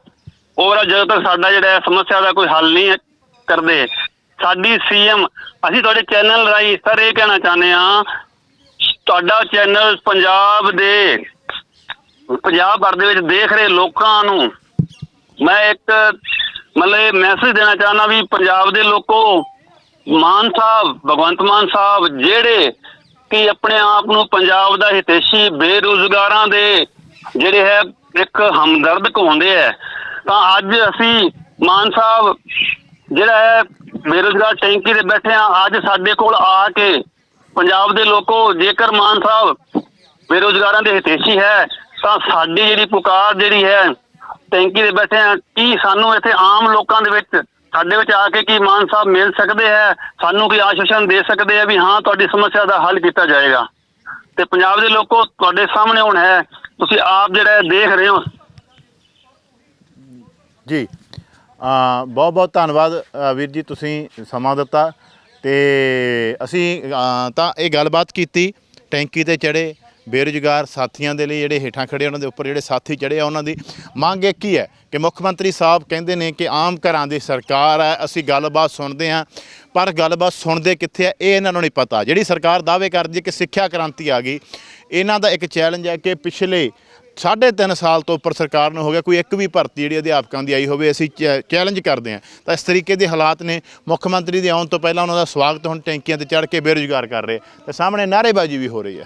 ਓਵਰਆਲ ਜਦੋਂ ਤੱਕ ਸਾਡਾ ਜਿਹੜਾ ਹੈ ਸਮੱਸਿਆ ਦਾ ਕੋਈ ਹੱਲ ਨਹੀਂ ਹੈ ਕਰਦੇ, ਸਾਡੀ ਸੀਐਮ, ਅਸੀਂ ਤੁਹਾਡੇ ਚੈਨਲ ਰਾਹੀਂ ਸਰ ਇਹ ਕਹਿਣਾ ਚਾਹੁੰਦੇ ਆ ਤੁਹਾਡਾ ਚੈਨਲ ਪੰਜਾਬ ਦੇ, ਪੰਜਾਬ ਭਰ ਦੇ ਵਿੱਚ ਦੇਖ ਰਹੇ ਲੋਕਾਂ ਨੂੰ, ਮੈਂ ਇੱਕ ਮਤਲਬ ਇਹ ਮੈਸੇਜ ਦੇਣਾ ਚਾਹੁੰਦਾ ਵੀ ਪੰਜਾਬ ਦੇ ਲੋਕੋ, ਮਾਨ ਸਾਹਿਬ, ਭਗਵੰਤ ਮਾਨ ਸਾਹਿਬ ਜਿਹੜੇ ਕਿ ਆਪਣੇ ਆਪ ਨੂੰ ਪੰਜਾਬ ਦਾ ਹਿਤੈਸ਼ੀ ਬੇਰੁਜ਼ਗਾਰਾਂ ਦੇ ਜਿਹੜੇ ਹੈ, ਇੱਕ ਹਮਦਰਦ ਕਹਾਉਂਦੇ ਹੈ। ਤਾਂ ਅੱਜ ਅਸੀਂ ਮਾਨ ਸਾਹਿਬ ਜਿਹੜਾ ਹੈ, ਬੇਰੁਜ਼ਗਾਰ ਟੈਂਕੀ ਤੇ ਬੈਠੇ ਆ ਅੱਜ ਸਾਡੇ ਕੋਲ ਆ ਕੇ ਪੰਜਾਬ ਦੇ ਲੋਕੋ, ਜੇਕਰ ਮਾਨ ਸਾਹਿਬ ਬੇਰੁਜ਼ਗਾਰਾਂ ਦੇ ਹਿਤੈਸ਼ੀ ਹੈ, ਤਾਂ ਸਾਡੀ ਜਿਹੜੀ ਪੁਕਾਰ ਜਿਹੜੀ ਹੈ ਟੈਂਕੀ ਦੇ ਬੈਠੇ ਆ, ਕੀ ਸਾਨੂੰ ਇੱਥੇ ਆਮ ਲੋਕਾਂ ਦੇ ਵਿੱਚ, ਸਾਡੇ ਵਿੱਚ ਆ ਕੇ ਕੀ ਮਾਨ ਸਾਹਿਬ ਮਿਲ ਸਕਦੇ ਹੈ? ਸਾਨੂੰ ਕੋਈ ਆਸ਼ਵਾਸਨ ਦੇ ਸਕਦੇ ਆ ਵੀ ਹਾਂ, ਤੁਹਾਡੀ ਸਮੱਸਿਆ ਦਾ ਹੱਲ ਕੀਤਾ ਜਾਏਗਾ? ਤੇ ਪੰਜਾਬ ਦੇ ਲੋਕੋ, ਤੁਹਾਡੇ ਸਾਹਮਣੇ ਹੁਣ ਹੈ, ਤੁਸੀਂ ਆਪ ਜਿਹੜਾ ਦੇਖ ਰਹੇ ਹੋ। ਜੀ ਬਹੁਤ ਬਹੁਤ ਧੰਨਵਾਦ ਵੀਰ ਜੀ, ਤੁਸੀਂ ਸਮਾਂ ਦਿੱਤਾ। ਤੇ ਅਸੀਂ ਤਾਂ ਇਹ ਗੱਲਬਾਤ ਕੀਤੀ, ਟੈਂਕੀ ਤੇ ਚੜੇ ਬੇਰੁਜ਼ਗਾਰ ਸਾਥੀਆਂ ਦੇ ਲਈ ਜਿਹੜੇ ਹੇਠਾਂ ਖੜੇ ਉਹਨਾਂ ਦੇ ਉੱਪਰ ਜਿਹੜੇ ਸਾਥੀ ਚੜੇ ਆ, ਉਹਨਾਂ ਦੀ ਮੰਗ ਇੱਕ ਹੀ ਹੈ ਕਿ ਮੁੱਖ ਮੰਤਰੀ ਸਾਹਿਬ ਕਹਿੰਦੇ ਨੇ ਕਿ ਆਮ ਘਰਾਂ ਦੀ ਸਰਕਾਰ ਹੈ, ਅਸੀਂ ਗੱਲਬਾਤ ਸੁਣਦੇ ਹਾਂ। ਪਰ ਗੱਲਬਾਤ ਸੁਣਦੇ ਕਿੱਥੇ ਆ, ਇਹ ਇਹਨਾਂ ਨੂੰ ਨਹੀਂ ਪਤਾ। ਜਿਹੜੀ ਸਰਕਾਰ ਦਾਅਵੇ ਕਰਦੀ ਹੈ ਕਿ ਸਿੱਖਿਆ ਕ੍ਰਾਂਤੀ ਆ ਗਈ, ਇਹਨਾਂ ਦਾ ਇੱਕ ਚੈਲੰਜ ਹੈ ਕਿ ਪਿਛਲੇ ਸਾਢੇ ਤਿੰਨ ਸਾਲ ਤੋਂ ਉੱਪਰ ਸਰਕਾਰ ਨੂੰ ਹੋ ਗਿਆ, ਕੋਈ ਇੱਕ ਵੀ ਭਰਤੀ ਜਿਹੜੀ ਅਧਿਆਪਕਾਂ ਦੀ ਆਈ ਹੋਵੇ, ਅਸੀਂ ਚੈ- ਚੈਲੰਜ ਕਰਦੇ ਹਾਂ। ਤਾਂ ਇਸ ਤਰੀਕੇ ਦੇ ਹਾਲਾਤ ਨੇ, ਮੁੱਖ ਮੰਤਰੀ ਦੇ ਆਉਣ ਤੋਂ ਪਹਿਲਾਂ ਉਹਨਾਂ ਦਾ ਸਵਾਗਤ, ਹੁਣ ਟੈਂਕੀਆਂ ਤੇ ਚੜ੍ਹ ਕੇ ਬੇਰੁਜ਼ਗਾਰ ਕਰ ਰਹੇ। ਤੇ ਸਾਹਮਣੇ ਨਾਅਰੇਬਾਜ਼ੀ ਵੀ ਹੋ ਰਹੀ ਹੈ।